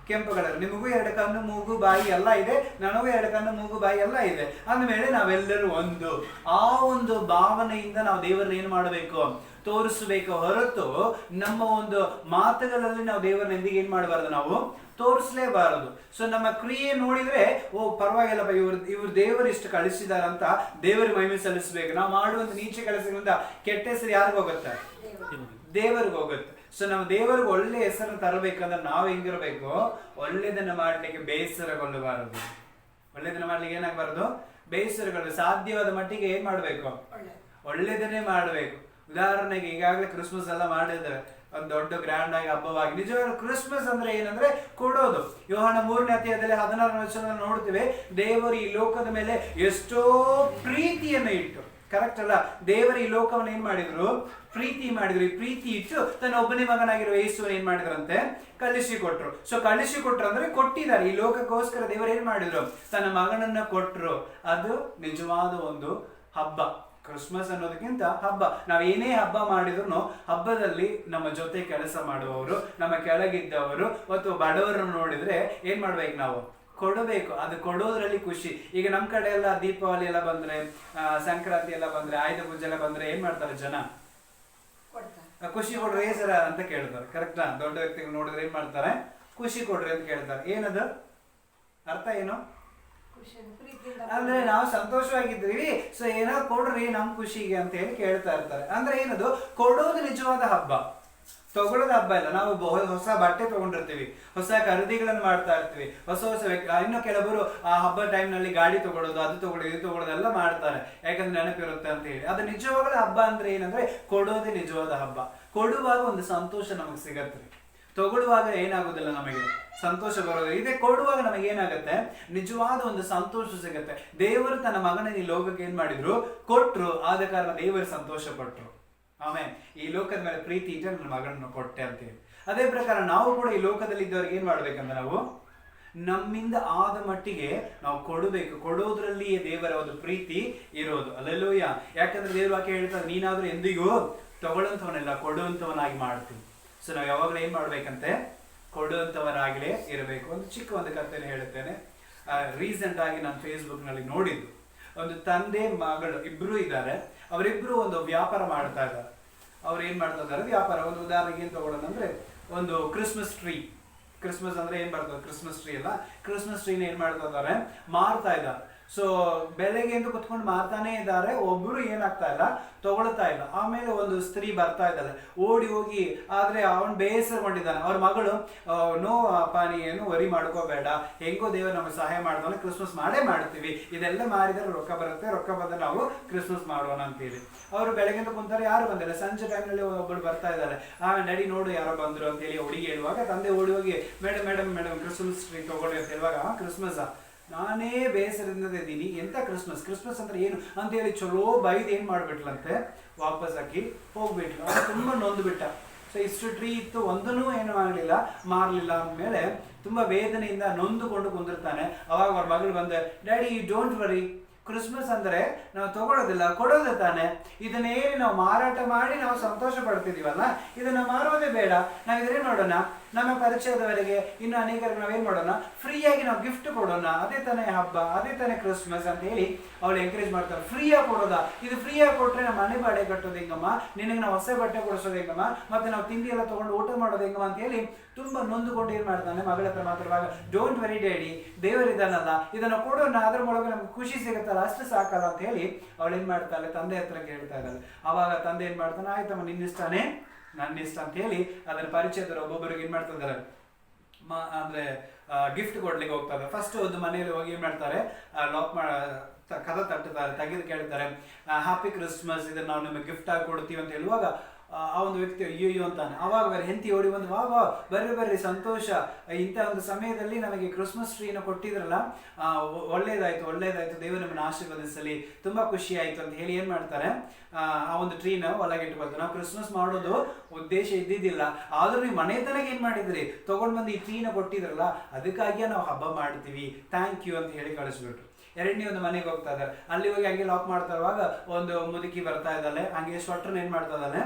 ಕೆಂಪು ಕಲರ್, ನಿಮಗೂ ಎರಡು ಕಣ್ಣು, ಮೂಗು, ಬಾಯಿ ಎಲ್ಲ ಇದೆ, ನನಗೂ ಎರಡು ಕಣ್ಣು, ಮೂಗು, ಬಾಯಿ ಎಲ್ಲ ಇದೆ. ಅಂದಮೇಲೆ ನಾವೆಲ್ಲರೂ ಒಂದು. ಆ ಒಂದು ಭಾವನೆಯಿಂದ ನಾವು ದೇವರನ್ನ ಏನ್ ಮಾಡಬೇಕು? ತೋರಿಸಬೇಕು ಹೊರತು ನಮ್ಮ ಒಂದು ಮಾತುಗಳಲ್ಲಿ ನಾವು ದೇವರನ್ನ ಎಂದಿಗೆ ಏನ್ ಮಾಡಬಾರ್ದು ನಾವು? ತೋರಿಸಲೇಬಾರದು. ಸೊ ನಮ್ಮ ಕ್ರಿಯೆ ನೋಡಿದ್ರೆ ಓ ಪರವಾಗಿಲ್ಲಪ್ಪ ಇವ್ರು ಇವ್ರು ದೇವರು ಇಷ್ಟು ಕಳಿಸಿದಾರಂತ ದೇವರಿಗೆ ಮಹಿಮೆ ಸಲ್ಲಿಸಬೇಕು. ನಾವು ಮಾಡುವಂತ ನೀಚ ಕೆಲಸಗಳಿಂದ ಕೆಟ್ಟ ಹೆಸರು ಯಾರಿಗ ಹೋಗುತ್ತೆ? ದೇವರಿಗೆ ಹೋಗುತ್ತೆ. ಸೊ ನಮ್ಮ ದೇವರಿಗೆ ಒಳ್ಳೆ ಹೆಸರನ್ನು ತರಬೇಕಂದ್ರೆ ನಾವು ಹೆಂಗಿರ್ಬೇಕು? ಒಳ್ಳೆದನ್ನ ಮಾಡ್ಲಿಕ್ಕೆ ಬೇಸರಗೊಳ್ಳಬಾರದು. ಒಳ್ಳೆದನ್ನ ಮಾಡ್ಲಿಕ್ಕೆ ಏನಾಗಬಾರದು? ಬೇಸರಗಳು ಸಾಧ್ಯವಾದ ಮಟ್ಟಿಗೆ ಏನ್ ಮಾಡ್ಬೇಕು? ಒಳ್ಳೇದನ್ನೇ ಮಾಡಬೇಕು. ಉದಾಹರಣೆಗೆ ಈಗಾಗಲೇ ಕ್ರಿಸ್ಮಸ್ ಎಲ್ಲ ಮಾಡಿದ್ದೇವೆ ಒಂದು ದೊಡ್ಡ ಗ್ರ್ಯಾಂಡ್ ಆಗಿ ಹಬ್ಬವಾಗಿ. ನಿಜವಾಗ್ಲೂ ಕ್ರಿಸ್ಮಸ್ ಅಂದ್ರೆ ಏನಂದ್ರೆ ಕೊಡೋದು. ಯೋಹಾನ ಮೂರನೇ ಅಧ್ಯಾಯದಲ್ಲಿ ಹದಿನಾರನೇ ವರ್ಷದಲ್ಲಿ ನೋಡ್ತೇವೆ. ದೇವರು ಈ ಲೋಕದ ಮೇಲೆ ಎಷ್ಟೋ ಪ್ರೀತಿಯನ್ನು ಇಟ್ಟು ಕರೆಕ್ಟ್ ಅಲ್ಲ? ದೇವರು ಈ ಲೋಕವನ್ನು ಏನ್ ಮಾಡಿದ್ರು? ಪ್ರೀತಿ ಮಾಡಿದ್ರು. ಈ ಪ್ರೀತಿ ಇಟ್ಟು ತನ್ನ ಒಬ್ಬನೇ ಮಗನಾಗಿರುವ ಯೇಸುವನ್ನು ಏನ್ ಮಾಡಿದ್ರಂತೆ? ಕಳಿಸಿ ಕೊಟ್ರು. ಸೊ ಕಳಿಸಿ ಕೊಟ್ರು ಅಂದ್ರೆ ಕೊಟ್ಟಿದ್ದಾರೆ. ಈ ಲೋಕಕ್ಕೋಸ್ಕರ ದೇವರು ಏನ್ ಮಾಡಿದ್ರು? ತನ್ನ ಮಗನನ್ನ ಕೊಟ್ರು. ಅದು ನಿಜವಾದ ಒಂದು ಹಬ್ಬ. ಕ್ರಿಸ್ಮಸ್ ಅನ್ನೋದಕ್ಕಿಂತ ಹಬ್ಬ. ನಾವು ಏನೇ ಹಬ್ಬ ಮಾಡಿದ್ರು ಹಬ್ಬದಲ್ಲಿ ನಮ್ಮ ಜೊತೆ ಕೆಲಸ ಮಾಡುವವರು ನಮ್ಮ ಕೆಳಗಿದ್ದವರು ಮತ್ತು ಬಡವರನ್ನು ನೋಡಿದ್ರೆ ಏನ್ ಮಾಡ್ಬೇಕು ನಾವು? ಕೊಡಬೇಕು. ಅದು ಕೊಡೋದ್ರಲ್ಲಿ ಖುಷಿ. ಈಗ ನಮ್ಮ ಕಡೆ ಎಲ್ಲ ದೀಪಾವಳಿ ಎಲ್ಲ ಬಂದ್ರೆ ಸಂಕ್ರಾಂತಿ ಎಲ್ಲ ಬಂದ್ರೆ ಆಯುಧ ಪೂಜೆ ಎಲ್ಲ ಬಂದ್ರೆ ಏನ್ ಮಾಡ್ತಾರೆ ಜನ? ಕೊಡ್ತಾರೆ. ಖುಷಿ ಕೊಡ್ರಿ ಸರ ಅಂತ ಕೇಳ್ತಾರೆ. ಕರೆಕ್ಟಾ ದೊಡ್ಡ ವ್ಯಕ್ತಿಗಳು ನೋಡಿದ್ರೆ ಏನ್ ಮಾಡ್ತಾರೆ? ಖುಷಿ ಕೊಡ್ರಿ ಅಂತ ಕೇಳ್ತಾರೆ. ಏನದು? ಅರ್ಥ ಏನು? ಅಂದ್ರೆ ನಾವು ಸಂತೋಷವಾಗಿದ್ದೀವಿ. ಸೊ ಏನೋ ಕೊಡ್ರಿ ನಮ್ ಖುಷಿಗೆ ಅಂತ ಹೇಳಿ ಕೇಳ್ತಾ ಇರ್ತಾರೆ. ಅಂದ್ರೆ ಏನದು? ಕೊಡೋದು ನಿಜವಾದ ಹಬ್ಬ. ತಗೊಳ್ಳೋದು ಹಬ್ಬ ಇಲ್ಲ ನಾವು ಹೊಸ ಬಟ್ಟೆ ತಗೊಂಡಿರ್ತೀವಿ. ಹೊಸ ಖರೀದಿಗಳನ್ನು ಮಾಡ್ತಾ ಇರ್ತೀವಿ. ಹೊಸ ಹೊಸ ಇನ್ನು ಕೆಲವರು ಆ ಹಬ್ಬ ಟೈಮ್ನಲ್ಲಿ ಗಾಡಿ ತಗೊಳ್ಳೋದು ಅದು ತಗೊಳ್ಳೋದು ಇದು ತಗೊಳ್ಳೋದು ಎಲ್ಲ ಮಾಡ್ತಾರೆ. ಯಾಕಂದ್ರೆ ನೆನಪಿರುತ್ತೆ ಅಂತ ಹೇಳಿ. ಅದು ನಿಜವಾಗ್ಲೂ ಹಬ್ಬ ಅಂದ್ರೆ ಏನಂದ್ರೆ ಕೊಡೋದೇ ನಿಜವಾದ ಹಬ್ಬ. ಕೊಡುವಾಗ ಒಂದು ಸಂತೋಷ ನಮಗೆ ಸಿಗತ್ತೆ. ತಗೊಳ್ಳುವಾಗ ಏನಾಗೋದಿಲ್ಲ ನಮಗೆ? ಸಂತೋಷ ಬರೋದು. ಇದೇ ಕೊಡುವಾಗ ನಮಗೆ ಏನಾಗುತ್ತೆ? ನಿಜವಾದ ಒಂದು ಸಂತೋಷ ಸಿಗುತ್ತೆ. ದೇವರು ತನ್ನ ಮಗನ ಈ ಲೋಕಕ್ಕೆ ಏನ್ ಮಾಡಿದ್ರು? ಕೊಟ್ರು. ಆದ ಕಾರಣ ದೇವರು ಸಂತೋಷ ಪಟ್ರು. ಆಮೇ ಈ ಲೋಕದ ಮೇಲೆ ಪ್ರೀತಿ ಇಟ್ಟರೆ ನನ್ನ ಮಗನನ್ನು ಕೊಟ್ಟೆ ಅಂತೀವಿ. ಅದೇ ಪ್ರಕಾರ ನಾವು ಕೂಡ ಈ ಲೋಕದಲ್ಲಿ ಇದ್ದವ್ರಿಗೆ ಏನ್ ಮಾಡ್ಬೇಕಂದ್ರೆ ನಾವು ನಮ್ಮಿಂದ ಆದ ಮಟ್ಟಿಗೆ ನಾವು ಕೊಡಬೇಕು. ಕೊಡೋದ್ರಲ್ಲಿಯೇ ದೇವರ ಒಂದು ಪ್ರೀತಿ ಇರೋದು. ಅಲ್ಲೆಲ್ಲೋಯ್ಯ ಯಾಕಂದ್ರೆ ದೇವರು ಆಕೆ ಹೇಳ್ತಾರೆ ನೀನಾದ್ರೂ ಎಂದಿಗೂ ತಗೊಳ್ಳಂಥವನ್ನೆಲ್ಲ ಕೊಡುವಂಥವನಾಗಿ ಮಾಡ್ತೀನಿ. ಸೊ ನಾವು ಯಾವಾಗಲೂ ಏನು ಮಾಡ್ಬೇಕಂತೆ? ಕೊಡುವಂತವರಾಗಲೇ ಇರಬೇಕು. ಒಂದು ಚಿಕ್ಕ ಒಂದು ಕಥೆನ ಹೇಳುತ್ತೇನೆ. ರೀಸೆಂಟ್ ಆಗಿ ನಾನು ಫೇಸ್ಬುಕ್ನಲ್ಲಿ ನೋಡಿದ್ದು. ಒಂದು ತಂದೆ, ಮಗಳು ಇಬ್ಬರು ಇದ್ದಾರೆ. ಅವರಿಬ್ಬರು ಒಂದು ವ್ಯಾಪಾರ ಮಾಡ್ತಾ ಇದ್ದಾರೆ. ಅವ್ರು ಏನು ಮಾಡ್ತಾ ಇದ್ದಾರೆ? ವ್ಯಾಪಾರ. ಒಂದು ಉದಾಹರಣೆಗೆ ಏನ್ ತಗೊಳ್ಳೋಣ ಅಂದರೆ, ಒಂದು ಕ್ರಿಸ್ಮಸ್ ಟ್ರೀ ಕ್ರಿಸ್ಮಸ್ ಅಂದ್ರೆ ಏನು ಬರ್ತದೆ ಕ್ರಿಸ್ಮಸ್ ಟ್ರೀ ಅಲ್ಲ. ಕ್ರಿಸ್ಮಸ್ ಟ್ರೀನ ಏನು ಮಾಡ್ತಾ ಇದ್ದಾರೆ? ಮಾರ್ತಾ ಇದ್ದಾರೆ. ಸೊ ಬೆಲೆಗೆ ಎಂದು ಕುತ್ಕೊಂಡು ಮಾರ್ತಾನೆ ಇದ್ದಾರೆ ಒಬ್ಬರು ಏನಾಗ್ತಾ ಇಲ್ಲ, ತಗೊಳ್ತಾ ಇಲ್ಲ. ಆಮೇಲೆ ಒಂದು ಸ್ತ್ರೀ ಬರ್ತಾ ಇದ್ದಾಳೆ. ಓಡಿ ಹೋಗಿ, ಆದ್ರೆ ಅವನ್ ಬೇಸರಗೊಂಡಿದ್ದಾನೆ. ಅವ್ರ ಮಗಳು ನೋ, ಅಪ್ಪ ನೀ ಏನು ವರಿ ಮಾಡ್ಕೋಬೇಡ. ಹೆಂಗೋ ದೇವರು ನಮಗೆ ಸಹಾಯ ಮಾಡ್ದವನ ಕ್ರಿಸ್ಮಸ್ ಮಾಡೇ ಮಾಡ್ತೀವಿ. ಇದೆಲ್ಲ ಮಾರಿದರೆ ರೊಕ್ಕ ಬರುತ್ತೆ. ರೊಕ್ಕ ಬಂದ್ರೆ ನಾವು ಕ್ರಿಸ್ಮಸ್ ಮಾಡೋಣ ಅಂತೇಳಿ ಅವರು ಬೆಳಗ್ಗೆ ಕುಂತಾರೆ. ಯಾರು ಬಂದಿಲ್ಲ. ಸಂಜೆ ಟೈಮ್ನಲ್ಲಿ ಒಬ್ಬರು ಬರ್ತಾ ಇದ್ದಾರೆ ಆ, ನಡಿ ನೋಡು, ಯಾರೋ ಬಂದರು ಅಂತೇಳಿ ಹುಡುಗಿ ಹೇಳುವಾಗ ತಂದೆ ಓಡಿ ಹೋಗಿ madam madam madam Christmas tree ತಗೊಳ್ಳಿ ಅಂತ ಹೇಳುವಾಗ ಕ್ರಿಸ್ಮಸ್ ನಾನೇ ಬೇಸರದಿಂದ ಇದ್ದೀನಿ ಎಂತ ಕ್ರಿಸ್ಮಸ್? ಕ್ರಿಸ್ಮಸ್ ಅಂದ್ರೆ ಏನು? ಅಂತ ಹೇಳಿ ಚಲೋ ಬೈದು ಏನು ಮಾಡ್ಬಿಟ್ಲಂತೆ? ವಾಪಸ್ ಹಾಕಿ ಹೋಗ್ಬಿಟ್ಲು. ತುಂಬ ತುಂಬಾ ನೊಂದು ಬಿಟ್ಟ ಸೊ ಇಷ್ಟು ಟ್ರೀ ಇತ್ತು. ಒಂದೂ ಏನು ಮಾಡಲಿಲ್ಲ ಮಾರಲಿಲ್ಲ ಅಂದಮೇಲೆ ತುಂಬಾ ವೇದನೆಯಿಂದ ನೊಂದುಕೊಂಡು ಕುಂದಿರ್ತಾನೆ. ಅವಾಗ ಅವ್ರ ಮಗಳು ಬಂದೆ daddy you don't worry Christmas ಅಂದ್ರೆ ನಾವು ತಗೊಳ್ಳೋದಿಲ್ಲ ಕೊಡೋದೇ ತಾನೆ. ಇದನ್ನೇನು ನಾವು ಮಾರಾಟ ಮಾಡಿ ನಾವು ಸಂತೋಷ ಪಡ್ತಿದ್ದೀವಲ್ಲ ಇದನ್ನ ಮಾರೋದೇ ಬೇಡ. ನಾವು ಇದ್ರೆ ಮಾಡೋಣ ನಮ್ಮ ಪರಿಚಯದವರಿಗೆ ಇನ್ನು ಅನೇಕರಿಗೆ ಏನು ಮಾಡೋಣ? ಫ್ರೀಯಾಗಿ ನಾವು ಗಿಫ್ಟ್ ಕೊಡೋಣ. ಅದೇ ತಾನೇ ಹಬ್ಬ, ಅದೇ ತಾನೇ ಕ್ರಿಸ್ಮಸ್ ಅಂತ ಹೇಳಿ ಅವಳು ಎಂಕರೇಜ್ ಮಾಡ್ತಾರೆ. ಫ್ರೀಯಾಗಿ ಕೊಡೋದ? ಇದು ಫ್ರೀಯಾಗಿ ಕೊಟ್ಟರೆ ನಮ್ಮ ಮನೆ ಬಾಡೆ ಕಟ್ಟೋದು ಹೆಂಗಮ್ಮ? ನಿನಗೆ ನಾವು ಹೊಸ ಬಟ್ಟೆ ಕೊಡಿಸೋದು ಹೆಂಗಮ್ಮ? ಮತ್ತೆ ನಾವು ತಿಂಡಿ ಎಲ್ಲ ತಗೊಂಡು ಊಟ ಮಾಡೋದು ಹೆಂಗಮ್ಮ ಅಂತ ಹೇಳಿ ತುಂಬಾ ನೊಂದುಕೊಂಡು ಏನ್ ಮಾಡ್ತಾನೆ? ಮಗಳ ಹತ್ರ ಮಾತಾಡುವಾಗ ಡೋಂಟ್ ವೆರಿ ಡ್ಯಾಡಿ ದೇವರಿದ್ದಾನಲ್ಲ ಇದನ್ನು ಕೊಡೋಣ. ಅದ್ರ ಮೂಲಕ ನಮ್ಗೆ ಖುಷಿ ಸಿಗುತ್ತಲ್ಲ. ಅಷ್ಟು ಸಾಕಲ್ಲ ಅಂತ ಹೇಳಿ ಅವಳು ಏನು ಮಾಡ್ತಾಳೆ? ತಂದೆ ಹತ್ರ ಕೇಳ್ತಾ ಇದ್ದಾಳೆ. ಅವಾಗ ತಂದೆ ಏನು ಮಾಡ್ತಾನೆ? ಆಯ್ತಮ್ಮ ನಿನ್ನಿಷ್ಟಾನೆ ನನ್ನ ಇಷ್ಟ ಅಂತ ಹೇಳಿ ಅದರ ಪರಿಚಯದವರು ಒಬ್ಬೊಬ್ಬರಿಗೆ ಏನ್ ಮಾಡ್ತಿದ್ದಾರೆ ಅಂದ್ರೆ ಗಿಫ್ಟ್ ಕೊಡ್ಲಿಕ್ಕೆ ಹೋಗ್ತಾರೆ. ಫಸ್ಟ್ ಒಂದು ಮನೆಯಲ್ಲಿ ಹೋಗಿ ಏನ್ ಮಾಡ್ತಾರೆ? ಲಾಕ್ ಮಾಡ ಕದ ತಟ್ಟುತ್ತಾರೆ, ತೆಗೆದು ಕೇಳ್ತಾರೆ. ಹ್ಯಾಪಿ ಕ್ರಿಸ್ಮಸ್ ಇದನ್ನ ನಾವು ನಿಮಗೆ ಗಿಫ್ಟ್ ಆಗಿ ಕೊಡ್ತೀವಿ ಅಂತ ಹೇಳುವಾಗ ಆ ಒಂದು ವ್ಯಕ್ತಿ, ಅಯ್ಯೋ ಅಂತಾನೆ. ಅವಾಗ ಬೇರೆ ಹೆಂಡತಿ ಓಡಿ ಬಂದು ವಾ ವಾ ಬರ್ರಿ ಬರ್ರಿ, ಸಂತೋಷ. ಇಂಥ ಒಂದು ಸಮಯದಲ್ಲಿ ನಮಗೆ ಕ್ರಿಸ್ಮಸ್ ಟ್ರೀನ ಕೊಟ್ಟಿದ್ರಲ್ಲ ಒಳ್ಳೇದಾಯ್ತು ಒಳ್ಳೇದಾಯ್ತು. ದೇವರು ನಮ್ಮನ್ನ ಆಶೀರ್ವದಿಸಲಿ. ತುಂಬಾ ಖುಷಿ ಆಯ್ತು ಅಂತ ಹೇಳಿ ಏನ್ ಮಾಡ್ತಾರೆ? ಆ ಒಂದು ಟ್ರೀನ ಒಳಗೆ ಇಟ್ಕೊಳ್ತಾರೆ. ನಾವು ಕ್ರಿಸ್ಮಸ್ ಮಾಡೋದು ಉದ್ದೇಶ ಇದ್ದಿದ್ದಿಲ್ಲ. ಆದ್ರೂ ನೀವು ಮನೆ ತನಕ ಏನ್ ಮಾಡಿದ್ರಿ? ತಗೊಂಡ್ ಬಂದು ಈ ಟ್ರೀನ ಕೊಟ್ಟಿದ್ರಲ್ಲ, ಅದಕ್ಕಾಗಿಯೇ ನಾವು ಹಬ್ಬ ಮಾಡ್ತೀವಿ. ಥ್ಯಾಂಕ್ ಯು ಅಂತ ಹೇಳಿ ಕಳಿಸ್ಬಿಟ್ರು. ಎರಡನೇ ಒಂದು ಮನೆಗೆ ಹೋಗ್ತಾ ಇದ್ದಾರೆ. ಅಲ್ಲಿ ಹೋಗಿ ಹಂಗೆ ಲಾಕ್ ಮಾಡ್ತಾ ಇರುವಾಗ ಒಂದು ಮುದುಕಿ ಬರ್ತಾ ಇದ್ದಾಳೆ. ಹಂಗೆ ಸ್ವೆಟರ್ ಏನ್ ಮಾಡ್ತಾ ಇದ್ದಾನೆ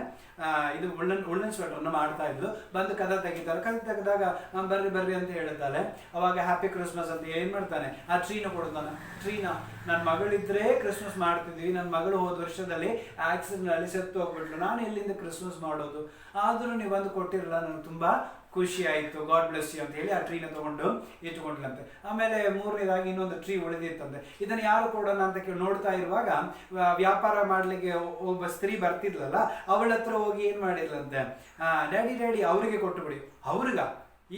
ಇದು ಉಳ್ಳನ್ ಉಳ್ಳನ್ ಸ್ವೆಟರ್ನ ಮಾಡ್ತಾ ಇದ್ಲು. ಬಂದು ಕದ ತೆಗಿತಾರೆ. ಕದ ತೆಗೆದಾಗ ಬರ್ರಿ ಬರ್ರಿ ಅಂತ ಹೇಳ್ತಾಳೆ ಅವಾಗ ಹ್ಯಾಪಿ ಕ್ರಿಸ್ಮಸ್ ಅಂತ ಏನ್ ಮಾಡ್ತಾನೆ? ಆ ಟ್ರೀನ ಕೊಡ್ತಾನೆ ಟ್ರೀನ ನನ್ನ ಮಗಳಿದ್ರೆ ಕ್ರಿಸ್ಮಸ್ ಮಾಡ್ತಿದ್ವಿ. ನನ್ನ ಮಗಳು ಹೋದ ವರ್ಷದಲ್ಲಿ ಆಕ್ಸಿಡೆಂಟ್ ಅಲ್ಲಿ ಸತ್ತು ಹೋಗ್ಬಿಟ್ಲು. ನಾನು ಎಲ್ಲಿಂದ ಕ್ರಿಸ್ಮಸ್ ಮಾಡೋದು? ಆದ್ರೂ ನೀವು ಬಂದು ಕೊಟ್ಟಿರಲ್ಲ. ನನಗೆ ತುಂಬಾ ಖುಷಿ ಆಯ್ತು, ಗಾಡ್ ಬ್ಲೆಸ್ ಯು ಅಂತ ಹೇಳಿ ಆ ಟ್ರೀನ ತಗೊಂಡು ಇಟ್ಕೊಂಡ್ಲಂತೆ ಆಮೇಲೆ ಮೂರನೇದಾಗಿ ಇನ್ನೊಂದು ಟ್ರೀ ಉಳಿದಿತ್ತಂತೆ. ಇದನ್ನು ಯಾರು ಕೊಡೋಣ ಅಂತ ಕೇಳಿ ನೋಡ್ತಾ ಇರುವಾಗ ವ್ಯಾಪಾರ ಮಾಡ್ಲಿಕ್ಕೆ ಒಬ್ಬ ಸ್ತ್ರೀ ಬರ್ತಿದ್ಲಲ್ಲ, ಅವಳ ಹತ್ರ ಹೋಗಿ ಏನು ಮಾಡಿದ್ಲಂತೆ? ಡ್ಯಾಡಿ ಡ್ಯಾಡಿ ಅವರಿಗೆ ಕೊಟ್ಟು ಬಿಡಿ. ಅವ್ರಿಗ.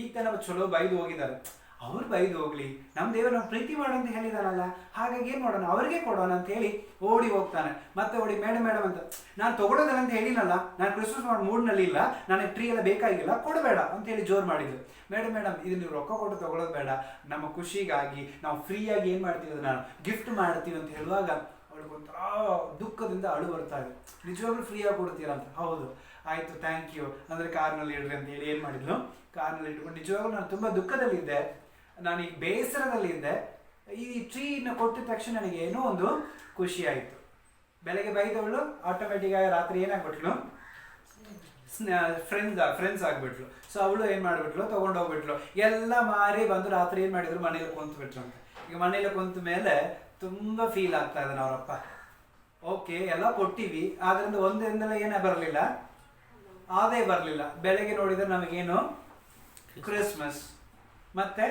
ಈಗ ಚಲೋ ಬೈದು ಹೋಗಿದ್ದಾರೆ. ಅವ್ರು ಬೈದು ಹೋಗ್ಲಿ ನಮ್ಮ ದೇವರು ಪ್ರೀತಿ ಮಾಡು ಅಂತ ಹೇಳಿದಾನಲ್ಲ ಹಾಗಾಗಿ ಏನ್ ಮಾಡೋಣ, ಅವ್ರಿಗೆ ಕೊಡೋಣ ಅಂತ ಹೇಳಿ ಓಡಿ ಹೋಗ್ತಾನೆ. ಮತ್ತೆ ಓಡಿ ಮೇಡಮ್ ಮೇಡಮ್ ಅಂತ, ನಾನು ತಗೊಳ್ಳೋದಿಲ್ಲ ಅಂತ ಹೇಳಿನಲ್ಲ ನಾನು ಕ್ರಿಸ್ಮಸ್ ಮಾಡೋ ಮೂಡ್ನಲ್ಲಿ ಇಲ್ಲ, ನನಗೆ ಟ್ರೀ ಎಲ್ಲ ಬೇಕಾಗಿಲ್ಲ, ಕೊಡಬೇಡ ಅಂತ ಹೇಳಿ ಜೋರ್ ಮಾಡಿದ್ರು. ಮೇಡಮ್ ಮೇಡಮ್ ಇದು ನೀವು ರೊಕ್ಕ ಕೊಟ್ಟು ತೊಗೊಳೋದು ಬೇಡ, ನಮ್ಮ ಖುಷಿಗಾಗಿ ನಾವು ಫ್ರೀಯಾಗಿ ಏನು ಮಾಡ್ತೀವಿ ನಾನು ಗಿಫ್ಟ್ ಮಾಡ್ತೀವಿ ಅಂತ ಹೇಳುವಾಗ ಅವಳಿಗೆ ದುಃಖದಿಂದ ಅಳು ಬರ್ತಾ ಇದೆ. ನಿಜವಾಗ್ಲೂ ಫ್ರೀಯಾಗಿ ಕೊಡ್ತೀರಾ ಅಂತ? ಹೌದು. ಆಯ್ತು ಥ್ಯಾಂಕ್ ಯು ಅಂದ್ರೆ ಕಾರ್ನಲ್ಲಿ ಇಡ್ರಿ ಅಂತ ಹೇಳಿ ಏನ್ ಮಾಡಿದ್ಲು? ಕಾರ್ನಲ್ಲಿ ಇಟ್ಕೊಂಡು ನಿಜವಾಗ್ಲೂ ನಾನು ತುಂಬಾ ದುಃಖದಲ್ಲಿದ್ದೆ. ನಾನು ಈಗ ಬೇಸರದಲ್ಲಿದ್ದೆ ಈ ಟ್ರೀನ ಕೊಟ್ಟಿದ ತಕ್ಷಣ ನನಗೆ ಏನೋ ಒಂದು ಖುಷಿ ಆಯಿತು. ಬೆಳಗ್ಗೆ ಬೈದವಳು ಆಟೋಮೆಟಿಕ್ ಆಗಿ ರಾತ್ರಿ ಏನಾಗ್ಬಿಟ್ಲು ಫ್ರೆಂಡ್ಸ್ ಫ್ರೆಂಡ್ಸ್ ಆಗ್ಬಿಟ್ಲು. ಸೊ ಅವಳು ಏನು ಮಾಡ್ಬಿಟ್ಲು? ತಗೊಂಡು ಹೋಗ್ಬಿಟ್ಲು. ಎಲ್ಲ ಮಾರಿ ಬಂದು ರಾತ್ರಿ ಏನು ಮಾಡಿದ್ರು? ಮನೇಲಿ ಕುಂತುಬಿಟ್ರು ಅಂತ. ಈಗ ಮನೇಲಿ ಕುಂತ ಮೇಲೆ ತುಂಬ ಫೀಲ್ ಆಗ್ತಾ ಇದ್ದಾನೆ ಅವರಪ್ಪ. ಓಕೆ ಎಲ್ಲ ಕೊಟ್ಟಿವಿ. ಆದ್ರಿಂದ ಒಂದರಿಂದಲೇ ಏನೇ ಬರಲಿಲ್ಲ? ಅದೇ ಬರಲಿಲ್ಲ. ಬೆಳಗ್ಗೆ ನೋಡಿದ್ರೆ ನಮಗೇನು? ಕ್ರಿಸ್ಮಸ್ ಮತ್ತೆ?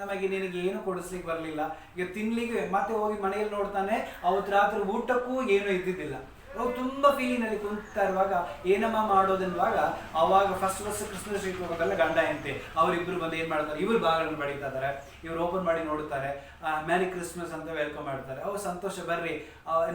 ನಮಗೆ ನಿನಗೆ ಏನು ಕೊಡಿಸ್ಲಿಕ್ಕೆ ಬರಲಿಲ್ಲ. ಈಗ ತಿನ್ಲಿಕ್ಕೆ ಮತ್ತೆ ಹೋಗಿ ಮನೆಯಲ್ಲಿ ನೋಡ್ತಾನೆ, ಅವತ್ತು ರಾತ್ರಿ ಊಟಕ್ಕೂ ಏನು ಇದ್ದಿದ್ದಿಲ್ಲ. ಅವ್ರು ತುಂಬಾ ಫೀಲಿಂಗ್ನಲ್ಲಿ ಕುಂತಾ ಇರುವಾಗ, ಏನಮ್ಮ ಮಾಡೋದನ್ನುವಾಗ, ಅವಾಗ ಫಸ್ಟ್ ಫಸ್ಟ್ ಕ್ರಿಸ್ಮಸ್ ಟ್ರೀಟ್ ಹೋಗೋದಲ್ಲ ಗಂಡ ಎಂತೆ ಅವರಿಬ್ರು ಬಂದು ಏನು ಮಾಡ್ತಾರೆ, ಇವ್ರು ಬಾಗಿಲನ್ನು ಬಡಿತಾ ಇದಾರೆ ಇವ್ರು ಓಪನ್ ಮಾಡಿ ನೋಡುತ್ತಾರೆ ಮ್ಯಾರಿ ಕ್ರಿಸ್ಮಸ್ ಅಂತ ವೆಲ್ಕಮ್ ಮಾಡ್ತಾರೆ. ಅವ್ರು ಸಂತೋಷ, ಬರ್ರಿ.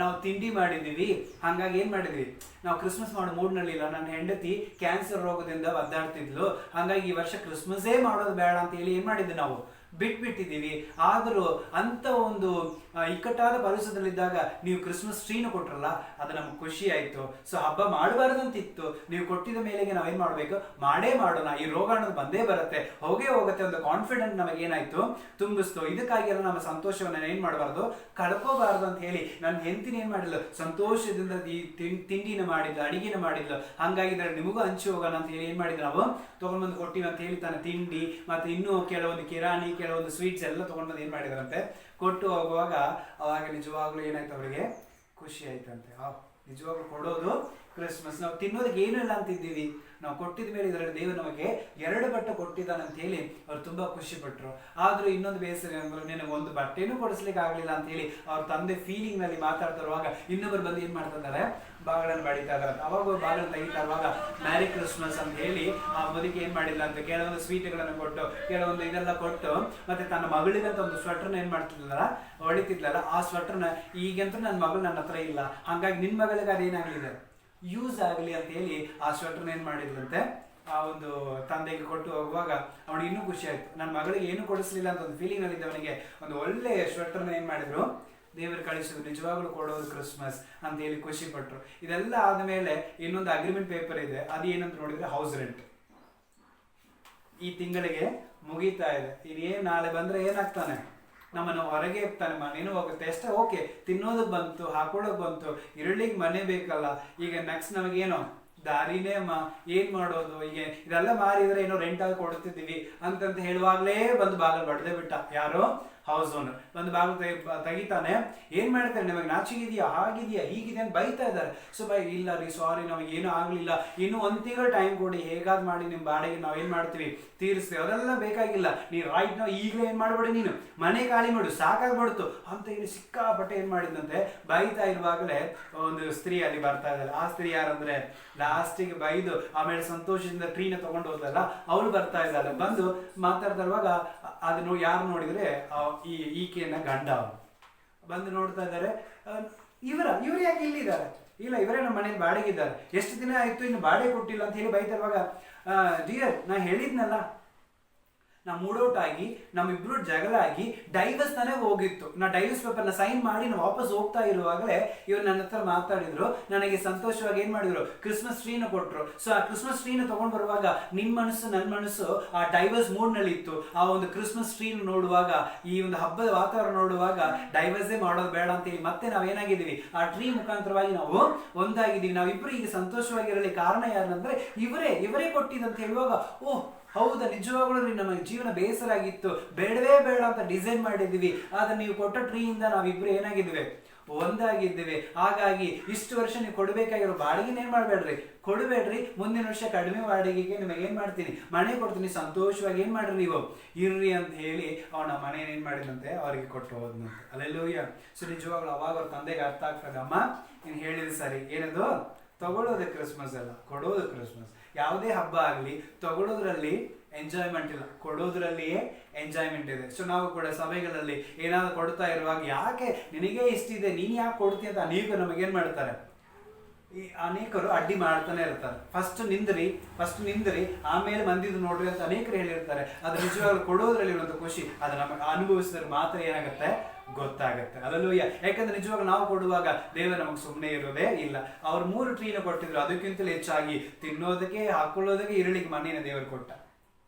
ನಾವು ತಿಂಡಿ ಮಾಡಿದೀವಿ ಹಂಗಾಗಿ ಏನು ಮಾಡಿದ್ವಿ? ನಾವು ಕ್ರಿಸ್ಮಸ್ ಮಾಡೋ ಮೂಡ್ನಲ್ಲಿಲ್ಲ ನನ್ನ ಹೆಂಡತಿ ಕ್ಯಾನ್ಸರ್ ರೋಗದಿಂದ ಒದ್ದಾಡ್ತಿದ್ಲು. ಹಂಗಾಗಿ ಈ ವರ್ಷ ಕ್ರಿಸ್ಮಸ್ಸೇ ಮಾಡೋದು ಬೇಡ ಅಂತ ಹೇಳಿ ಏನು ಮಾಡಿದ್ವಿ ನಾವು? ಬಿಟ್ಬಿಟ್ಟಿದ್ದೀವಿ. ಆದರೂ ಅಂತ ಒಂದು ಇಕ್ಕಟ್ಟಾದ ಪರಿಸರದಲ್ಲಿದ್ದಾಗ ನೀವು ಕ್ರಿಸ್ಮಸ್ ಟ್ರೀನು ಕೊಟ್ರಲ್ಲ, ಅದು ನಮ್ಗೆ ಖುಷಿ ಆಯ್ತು. ಸೊ ಹಬ್ಬ ಮಾಡಬಾರ್ದಂತಿತ್ತು. ನೀವು ಕೊಟ್ಟಿದ ಮೇಲೆಗೆ ನಾವೇನ್ ಮಾಡ್ಬೇಕು? ಮಾಡೇ ಮಾಡೋಣ. ಈ ರೋಗ ಅನ್ನೋದು ಬಂದೇ ಬರುತ್ತೆ. ಹೋಗೇ ಹೋಗುತ್ತೆ ಒಂದು ಕಾನ್ಫಿಡೆಂಟ್ ನಮಗೆ ಏನಾಯ್ತು? ತುಂಬಿಸ್ತು. ಇದಕ್ಕಾಗಿ ಎಲ್ಲ ನಮ್ಮ ಸಂತೋಷವನ್ನ ಏನ್ ಮಾಡಬಾರ್ದು? ಕಳ್ಕೋಬಾರ್ದು ಅಂತ ಹೇಳಿ ನನ್ನ ಹೆಂತಿನ ಏನ್ ಮಾಡಿಲ್ಲ ಸಂತೋಷದಿಂದ ಈ ತಿಂಡಿನ ಮಾಡಿದ್ಲು, ಅಡಿಗೆನ ಮಾಡಿದ್ಲು. ಹಂಗಾಗಿ ನಿಮಗೂ ಹಂಚಿ ಹೋಗೋಣ ಅಂತ ಹೇಳಿ ಏನ್ ಮಾಡಿದ್ರು ನಾವು? ತೊಗೊಂಡ್ಬಂದು ಕೊಟ್ಟಿವಿ ಅಂತ ಹೇಳಿ ತಾನೆ ತಿಂಡಿ, ಮತ್ತೆ ಇನ್ನೂ ಕೆಲವೊಂದು ಕಿರಾಣಿ, ಕೆಲವೊಂದು ಸ್ವೀಟ್ಸ್ ಎಲ್ಲ ತಗೊಂಡ್ಬಂದು ಏನ್ ಮಾಡಿದ್ರಂತೆ ಕೊಟ್ಟು ಹೋಗುವಾಗ ಅವಾಗ ನಿಜವಾಗ್ಲೂ ಏನಾಯ್ತು ಅವರಿಗೆ? ಖುಷಿ ಆಯ್ತಂತೆ. ನಿಜವಾಗ್ಲೂ ಕೊಡೋದು ಕ್ರಿಸ್ಮಸ್ ನಾವು ತಿನ್ನೋದಕ್ಕೆ ಏನೂ ಇಲ್ಲ ಅಂತಿದ್ದೀವಿ. ನಾವು ಕೊಟ್ಟಿದ ಮೇಲೆ ಇದರಲ್ಲಿ ದೇವರು ನಮಗೆ ಎರಡು ಬಟ್ಟೆ ಕೊಟ್ಟಿದ್ದಾನೆ ಅಂತ ಹೇಳಿ ಅವ್ರು ತುಂಬಾ ಖುಷಿ ಪಟ್ಟರು ಆದ್ರೂ ಇನ್ನೊಂದು ಬೇಸರ ಅಂದ್ರೆ ನಿನಗೆ ಒಂದು ಬಟ್ಟೆನೂ ಕೊಡಿಸ್ಲಿಕ್ಕೆ ಆಗಲಿಲ್ಲ ಅಂತ ಹೇಳಿ ಅವ್ರ ತಂದೆ ಫೀಲಿಂಗ್ನಲ್ಲಿ ಮಾತಾಡ್ತಾ ಇರುವಾಗ ಇನ್ನೊಬ್ಬರು ಬಂದು ಏನ್ ಮಾಡ್ತಾ ಇದ್ದಾರೆ? ಬಾಗಿಲನ್ನು ಬಡಿತಾ ಇದಾರೆ ಅವಾಗ ಬಾಗಿಲು ತೆಗಿತಾ ಇರುವಾಗ ಮ್ಯಾರಿ ಕ್ರಿಸ್ಮಸ್ ಅಂತ ಹೇಳಿ ಆ ಮುದುಕಿ ಏನು ಮಾಡಿಲ್ಲ ಅಂತ ಕೆಲವೊಂದು ಸ್ವೀಟ್ಗಳನ್ನು ಕೊಟ್ಟು, ಕೆಲವೊಂದು ಇದೆಲ್ಲ ಕೊಟ್ಟು, ಮತ್ತೆ ತನ್ನ ಮಗಳಿಗಂತ ಒಂದು ಸ್ವೆಟರ್ನ ಏನ್ ಮಾಡ್ತಿದ್ಲಲ್ಲ, ಹೊಡಿತಿದ್ಲಲ್ಲ, ಆ ಸ್ವೆಟರ್ನ ಈಗಂತೂ ನನ್ನ ಮಗಳು ನನ್ನ ಹತ್ರ ಇಲ್ಲ. ಹಂಗಾಗಿ ನಿನ್ ಮಗಳಿಗೆ ಅದೇನಾಗ್ಲಿದೆ ಯೂಸ್ ಆಗಲಿ ಅಂತ ಹೇಳಿ ಆ ಸ್ವೆಟರ್ನ ಏನ್ ಮಾಡಿದ್ರಂತೆ ಆ ಒಂದು ತಂದೆಗೆ ಕೊಟ್ಟು ಹೋಗುವಾಗ ಅವನಿಗೆ ಇನ್ನೂ ಖುಷಿ ಆಯ್ತು. ನನ್ನ ಮಗಳಿಗೆ ಏನು ಕೊಡಿಸ್ಲಿಲ್ಲ ಅಂತ ಒಂದು ಫೀಲಿಂಗ್ ಅಲ್ಲಿ ಇದ್ದವನಿಗೆ ಒಂದು ಒಳ್ಳೆ ಸ್ವೆಟರ್ನ ಏನು ಮಾಡಿದ್ರು? ದೇವರು ಕಳಿಸಿದ್ರು. ನಿಜವಾಗ್ಲೂ ಕೊಡೋದು ಕ್ರಿಸ್ಮಸ್ ಅಂತ ಹೇಳಿ ಖುಷಿ ಪಟ್ರು. ಇದೆಲ್ಲ ಆದಮೇಲೆ ಇನ್ನೊಂದು ಅಗ್ರಿಮೆಂಟ್ ಪೇಪರ್ ಇದೆ. ಅದು ಏನಂತ ನೋಡಿದ್ರೆ ಹೌಸ್ ರೆಂಟ್ ಈ ತಿಂಗಳಿಗೆ ಮುಗೀತಾ ಇದೆ. ಇದೇನ್ ನಾಳೆ ಬಂದ್ರೆ ಏನಾಗ್ತಾನೆ? ನಮ್ಮನ್ನು ಹೊರಗೆ ಇರ್ತಾನೆ ಮನೇನು ಹೋಗುತ್ತೆ. ಅಷ್ಟೇ, ಓಕೆ ತಿನ್ನೋದು ಬಂತು ಹಾಕೊಳ್ಳೋಕೆ ಬಂತು ಇರಳಿಗೆ ಮನೆ ಬೇಕಲ್ಲ. ಈಗ ನೆಕ್ಸ್ಟ್ ನಮಗೇನು? ದಾರಿನೇ ಮಾ, ಏನ್ ಮಾಡೋದು? ಈಗ ಇದೆಲ್ಲ ಮಾರಿದ್ರೆ ಏನೋ ರೆಂಟ್ ಆಗಿ ಕೊಡ್ತಿದ್ದೀವಿ ಅಂತಂತ ಹೇಳುವಾಗಲೇ ಬಂದು ಬಾಗಲ್ ಬಡ್ದೆ ಬಿಟ್ಟ. ಯಾರೋ? ಹೌಸ್ ಬಂದು ಬಾಗಿಲು ತೆಗಿ ತೆಗಿತಾನೆ. ಏನ್ ಮಾಡ್ತಾರೆ ನಿಮಗೆ ನಾಚಿಗಿದೆಯಾ? ಹಾಗಿದೆಯಾ? ಹೀಗಿದೆ ಅಂತ ಬೈತಾ ಇದ್ದಾರೆ. ಸೊ ಬೈ ಇಲ್ಲ ರೀ ಸಾರಿ ನಮಗೆ ಏನೂ ಆಗ್ಲಿಲ್ಲ. ಇನ್ನು ಒಂದ್ ತಿಂಗಳು ಟೈಮ್ ಕೊಡಿ ಹೇಗಾದ್ ಮಾಡಿ ನಿಮ್ಮ ಬಾಡಿಗೆ ನಾವು ಏನು ಮಾಡ್ತೀವಿ? ತೀರಿಸ್ತೀವಿ. ಅದೆಲ್ಲ ಬೇಕಾಗಿಲ್ಲ. ನೀನು ರೈಟ್ ನಾವು ಈಗಲೇ ಏನ್ ಮಾಡ್ಬೇಡಿ ನೀನು? ಮನೆ ಖಾಲಿ ಮಾಡು, ಸಾಕಾಗ್ಬಿಡ್ತು. ಅಂತ ಹೇಳಿ ಸಿಕ್ಕಾಪಟ್ಟೆ ಏನ್ ಮಾಡಿದಂತೆ ಬೈತಾ ಇರುವಾಗಲೇ ಒಂದು ಸ್ತ್ರೀ ಅಲ್ಲಿ ಬರ್ತಾ ಇದ್ದಾರೆ ಆ ಸ್ತ್ರೀ ಯಾರಂದ್ರೆ ಲಾಸ್ಟಿಗೆ ಬೈದು, ಆಮೇಲೆ ಸಂತೋಷದಿಂದ ಟ್ರೀನ ತಗೊಂಡು ಹೋದಲ್ಲ ಅವಳು ಬರ್ತಾ ಇದ್ದಾಳೆ. ಬಂದು ಮಾತಾಡ್ತಾ ಇರುವಾಗ ಅದನ್ನು ಯಾರು ನೋಡಿದ್ರೆ ಈ ಈಕೆಯನ್ನ ಗಂಡ ಬಂದು ನೋಡ್ತಾ ಇದ್ದಾರೆ. ಇವರ, ಇವ್ರು ಯಾಕೆ ಇಲ್ಲಿದ್ದಾರೆ? ಇಲ್ಲ, ಇವರೇ ನಮ್ಮ ಮನೇಲಿ ಬಾಡಿಗೆ ಇದ್ದಾರೆ. ಎಷ್ಟು ದಿನ ಆಯ್ತು ಇನ್ನು ಬಾಡಿಗೆ ಕೊಟ್ಟಿಲ್ಲ ಅಂತ ಹೇಳಿ ಬೈತಾ ಡಿಯರ್ ನಾ ಹೇಳಿದ್ನಲ್ಲ ನಾ ಮೂಡೌಟ್ ಆಗಿ, ನಮ್ಮಿಬ್ರು ಜಗಳ ಆಗಿ ಡೈವರ್ಸ್ ತಾನೇ ಹೋಗಿತ್ತು. ನಾ ಡೈವರ್ಸ್ ಪೇಪರ್ನ ಸೈನ್ ಮಾಡಿ ನಾ ವಾಪಸ್ ಹೋಗ್ತಾ ಇರುವಾಗಲೇ ಇವ್ರು ನನ್ನ ಹತ್ರ ಮಾತಾಡಿದ್ರು. ನನಗೆ ಸಂತೋಷವಾಗಿ ಏನ್ ಮಾಡಿದ್ರು? ಕ್ರಿಸ್ಮಸ್ ಟ್ರೀನ ಕೊಟ್ರು. ಸೊ ಆ ಕ್ರಿಸ್ಮಸ್ ಟ್ರೀನ ತಗೊಂಡ್ ಬರುವಾಗ ನಿಮ್ಮ ಮನಸ್ಸು ನನ್ನ ಮನಸ್ಸು ಆ ಡೈವರ್ಸ್ ಮೂಡ್ನಲ್ಲಿ ಇತ್ತು ಆ ಒಂದು ಕ್ರಿಸ್ಮಸ್ ಟ್ರೀನ ನೋಡುವಾಗ, ಈ ಒಂದು ಹಬ್ಬದ ವಾತಾವರಣ ನೋಡುವಾಗ ಡೈವರ್ಸೇ ಮಾಡೋದು ಬೇಡ ಅಂತ ಹೇಳಿ ಮತ್ತೆ ನಾವೇನಾಗಿದ್ದೀವಿ ಆ ಟ್ರೀ ಮುಖಾಂತರವಾಗಿ ನಾವು ಒಂದಾಗಿದ್ದೀವಿ. ನಾವಿಬ್ಬರು ಈಗ ಸಂತೋಷವಾಗಿರಲಿ ಕಾರಣ ಯಾರಂದ್ರೆ ಇವರೇ ಇವರೇ ಕೊಟ್ಟಿದಂತ ಹೇಳುವಾಗ, ಓಹ್ ಹೌದಾ, ನಿಜವಾಗ್ಲೂ ನಮಗೆ ಜೀವನ ಬೇಸರ ಆಗಿತ್ತು ಬೇಡವೇ ಬೇಡ ಅಂತ ಡಿಸೈನ್ ಮಾಡಿದ್ದೀವಿ. ಆದ್ರೆ ನೀವು ಕೊಟ್ಟ ಟ್ರೀಯಿಂದ ನಾವಿಬ್ರು ಏನಾಗಿದ್ವಿ ಒಂದಾಗಿದ್ದೇವೆ. ಹಾಗಾಗಿ ಇಷ್ಟು ವರ್ಷ ನೀವು ಕೊಡಬೇಕಾಗಿರೋ ಬಾಡಿಗೆ ಏನ್ ಮಾಡಬೇಡ್ರಿ? ಕೊಡಬೇಡ್ರಿ. ಮುಂದಿನ ವರ್ಷ ಕಡಿಮೆ ಬಾಡಿಗೆಗೆ ನಿಮಗೆ ಏನ್ ಮಾಡ್ತೀನಿ? ಮನೆ ಕೊಡ್ತೀನಿ. ಸಂತೋಷವಾಗಿ ಏನ್ ಮಾಡ್ರಿ ನೀವು? ಇರ್ರಿ ಅಂತ ಹೇಳಿ ಅವನ ಮನೇನ ಏನ್ ಮಾಡಿದಂತೆ ಅವರಿಗೆ ಕೊಟ್ಟು ಹೋದ್ನು ಅಲ್ಲೆಲ್ಲೂಯ್ಯ. ಸೊ ನಿಜವಾಗ್ಲೂ ಅವಾಗ ಅವ್ರ ತಂದೆಗೆ ಅರ್ಥ ಆಗ್ತದೆ. ಅಮ್ಮ, ನೀನು ಸರಿ. ಏನದು? ತಗೊಳ್ಳೋದು ಕ್ರಿಸ್ಮಸ್ ಅಲ್ಲ ಕೊಡೋದು ಕ್ರಿಸ್ಮಸ್ ಯಾವುದೇ ಹಬ್ಬ ಆಗಲಿ ತಗೊಳ್ಳೋದ್ರಲ್ಲಿ ಎಂಜಾಯ್ಮೆಂಟ್ ಇಲ್ಲ. ಕೊಡೋದ್ರಲ್ಲಿಯೇ ಎಂಜಾಯ್ಮೆಂಟ್ ಇದೆ. ಸೊ ನಾವು ಕೂಡ ಸಭೆಗಳಲ್ಲಿ ಏನಾದರೂ ಕೊಡ್ತಾ ಇರುವಾಗ, ಯಾಕೆ? ನಿನಗೆ ಇಷ್ಟಿದೆ. ನೀನು ಯಾಕೆ ಕೊಡ್ತೀಯ ಅಂತ? ನೀವು ನಮಗೇನು ಮಾಡ್ತಾರೆ? ಈ ಅನೇಕರು ಅಡ್ಡಿ ಮಾಡ್ತಾನೆ ಇರ್ತಾರೆ. ಫಸ್ಟ್ ನಿಂದ್ರಿ ಫಸ್ಟ್ ನಿಂದ್ರಿ, ಆಮೇಲೆ ಬಂದಿದ್ದು ನೋಡ್ರಿ ಅಂತ ಅನೇಕರು ಹೇಳಿರ್ತಾರೆ. ಅದು ನಿಜವಾಗ್ಲೂ ಕೊಡೋದ್ರಲ್ಲಿ ಒಂದು ಖುಷಿ. ಅದು ನಮಗೆ ಅನುಭವಿಸಿದ್ರೆ ಮಾತ್ರ ಏನಾಗುತ್ತೆ? ಗೊತ್ತಾಗುತ್ತೆ. ಅದಲ್ಲೂ ಯಾಕಂದ್ರೆ ನಿಜವಾಗ ನಾವು ಕೊಡುವಾಗ ದೇವರು ನಮಗೆ ಸುಮ್ಮನೆ ಇರೋದೇ ಇಲ್ಲ. ಅವ್ರು ಮೂರು ಟ್ರೀನ ಕೊಟ್ಟಿದ್ರು, ಅದಕ್ಕಿಂತಲೂ ಹೆಚ್ಚಾಗಿ ತಿನ್ನೋದಕ್ಕೆ, ಹಾಕೊಳ್ಳೋದಕ್ಕೆ ಇರಳಿಗೆ ಮನೇನ ದೇವರು ಕೊಟ್ಟ.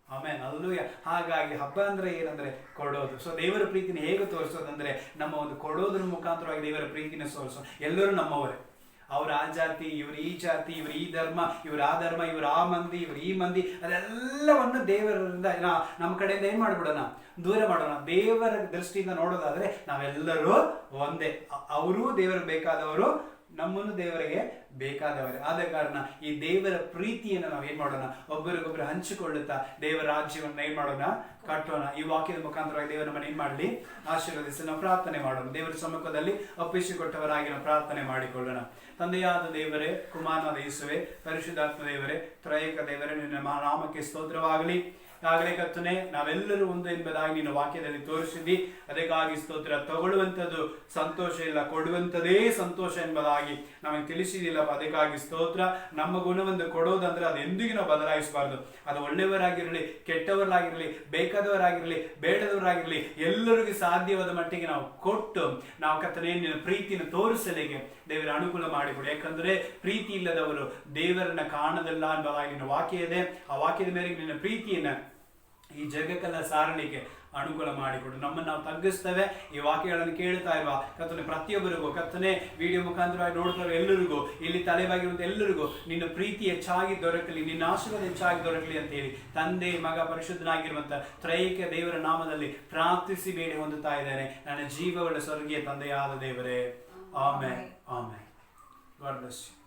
ಆಮೇಲೆ ಅಲ್ಲೂ ಹಾಗಾಗಿ ಹಬ್ಬ ಅಂದ್ರೆ ಏನಂದ್ರೆ ಕೊಡೋದು. ಸೊ ದೇವರ ಪ್ರೀತಿನ ಹೇಗೆ ತೋರಿಸೋದಂದ್ರೆ ನಮ್ಮ ಒಂದು ಕೊಡೋದ್ರ ಮುಖಾಂತರವಾಗಿ ದೇವರ ಪ್ರೀತಿನ ತೋರಿಸೋ ಎಲ್ಲರೂ ನಮ್ಮವರೇ. ಅವ್ರ ಆ ಜಾತಿ, ಇವ್ರ ಈ ಜಾತಿ, ಇವ್ರ ಈ ಧರ್ಮ, ಇವ್ರ ಆ ಧರ್ಮ, ಇವ್ರ ಆ ಮಂದಿ, ಇವ್ರ ಈ ಮಂದಿ, ಅದೆಲ್ಲವನ್ನು ದೇವರಿಂದ ನಮ್ಮ ಕಡೆಯಿಂದ ಏನ್ ಮಾಡ್ಬಿಡೋಣ? ದೂರ ಮಾಡೋಣ. ದೇವರ ದೃಷ್ಟಿಯಿಂದ ನೋಡೋದಾದ್ರೆ ನಾವೆಲ್ಲರೂ ಒಂದೇ. ಅವರು ದೇವರಿಗೆ ಬೇಕಾದವರು ನಮ್ಮನ್ನು ದೇವರಿಗೆ ಬೇಕಾದವರೇ. ಆದ ಕಾರಣ ಈ ದೇವರ ಪ್ರೀತಿಯನ್ನು ನಾವು ಏನ್ ಮಾಡೋಣ? ಒಬ್ಬರಿಗೊಬ್ಬರು ಹಂಚಿಕೊಳ್ಳುತ್ತಾ ದೇವರ ರಾಜ್ಯವನ್ನು ಏನ್ ಮಾಡೋಣ? ಕಟ್ಟೋಣ. ಈ ವಾಕ್ಯದ ಮುಖಾಂತರವಾಗಿ ದೇವರ ನಮ್ಮನ್ನು ಏನ್ ಮಾಡಲಿ? ಆಶೀರ್ವದಿಸಿ ನಾವು ಪ್ರಾರ್ಥನೆ ಮಾಡೋಣ. ದೇವರ ಸಮ್ಮುಖದಲ್ಲಿ ಒಪ್ಪಿಸಿಕೊಟ್ಟವರಾಗಿ ನಾವು ಪ್ರಾರ್ಥನೆ ಮಾಡಿಕೊಳ್ಳೋಣ. ತಂದೆಯಾದ ದೇವರೇ, ಕುಮಾರನಾದ ಯೇಸುವೆ, ಪರಿಶುದ್ಧಾತ್ಮ ದೇವರೇ, ತ್ರಯಕ ದೇವರೇ, ನಿನ್ನ ನಾಮಕ್ಕೆ ಸ್ತೋತ್ರವಾಗಲಿ. ಆಗಲೇ ಕರ್ತನೆ, ನಾವೆಲ್ಲರೂ ಒಂದು ಎಂಬುದಾಗಿ ನೀನು ವಾಕ್ಯದಲ್ಲಿ ತೋರಿಸಿದ್ದಿ. ಅದಕ್ಕಾಗಿ ಸ್ತೋತ್ರ ತಗೊಳ್ಳುವಂಥದ್ದು ಸಂತೋಷ ಇಲ್ಲ ಕೊಡುವಂಥದೇ ಸಂತೋಷ ಎಂಬುದಾಗಿ ನಮಗೆ ತಿಳಿಸಿದಿಲ್ಲಪ್ಪ ಅದಕ್ಕಾಗಿ ಸ್ತೋತ್ರ. ನಮ್ಮ ಗುಣವನ್ನು ಕೊಡೋದಂದ್ರೆ ಅದು ಎಂದಿಗೂ ನಾವು ಬದಲಾಯಿಸಬಾರ್ದು. ಅದು ಒಳ್ಳೆಯವರಾಗಿರಲಿ ಕೆಟ್ಟವರಾಗಿರಲಿ ಬೇಕಾದವರಾಗಿರಲಿ, ಬೇಡದವರಾಗಿರಲಿ, ಎಲ್ಲರಿಗೂ ಸಾಧ್ಯವಾದ ಮಟ್ಟಿಗೆ ನಾವು ಕೊಟ್ಟು ನಾವು ನಿನ್ನ ಪ್ರೀತಿಯನ್ನು ತೋರಿಸಲಿಕ್ಕೆ ದೇವರ ಅನುಕೂಲ ಮಾಡಿಕೊಡಿ. ಯಾಕಂದ್ರೆ ಪ್ರೀತಿ ಇಲ್ಲದವರು ದೇವರನ್ನ ಕಾಣದಲ್ಲ ಅನ್ನೋದಾಗಿ ನಿನ್ನ ವಾಕ್ಯ ಇದೆ. ಆ ವಾಕ್ಯದ ಮೇರೆಗೆ ನಿನ್ನ ಪ್ರೀತಿಯನ್ನ ಈ ಜಗಕ್ಕೆಲ್ಲ ಸಾರಣಿಗೆ ಅನುಕೂಲ ಮಾಡಿಕೊಡು. ನಮ್ಮನ್ನು ನಾವು ತಗ್ಗಿಸ್ತೇವೆ. ಈ ವಾಕ್ಯಗಳನ್ನು ಕೇಳ್ತಾ ಇರುವ ಕತ್ತನೆ ಪ್ರತಿಯೊಬ್ಬರಿಗೂ ಕತ್ತನೆ ವಿಡಿಯೋ ಮುಖಾಂತರವಾಗಿ ನೋಡ್ತಾ ಎಲ್ಲರಿಗೂ ಇಲ್ಲಿ ತಲೆಬಾಗಿರುವಂಥ ಎಲ್ಲರಿಗೂ ನಿನ್ನ ಪ್ರೀತಿ ಹೆಚ್ಚಾಗಿ ದೊರಕಲಿ ನಿನ್ನ ಆಶೀರ್ವಾದ ಹೆಚ್ಚಾಗಿ ದೊರಕಲಿ ಅಂತ ಹೇಳಿ ತಂದೆ ಮಗ ಪರಿಶುದ್ಧನಾಗಿರುವಂಥ ತ್ರೈಕ ದೇವರ ನಾಮದಲ್ಲಿ ಪ್ರಾರ್ಥಿಸಿ ಬೇಡಿ ಹೊಂದುತ್ತಾ ಇದ್ದೇನೆ. ನನ್ನ ಜೀವಗಳ ಸ್ವರ್ಗೀಯ ತಂದೆಯಾದ ದೇವರೇ. ಆಮೆ ಆಮೆ ಗಾಡ್ ಬ್ಲೆಸ್ ಯು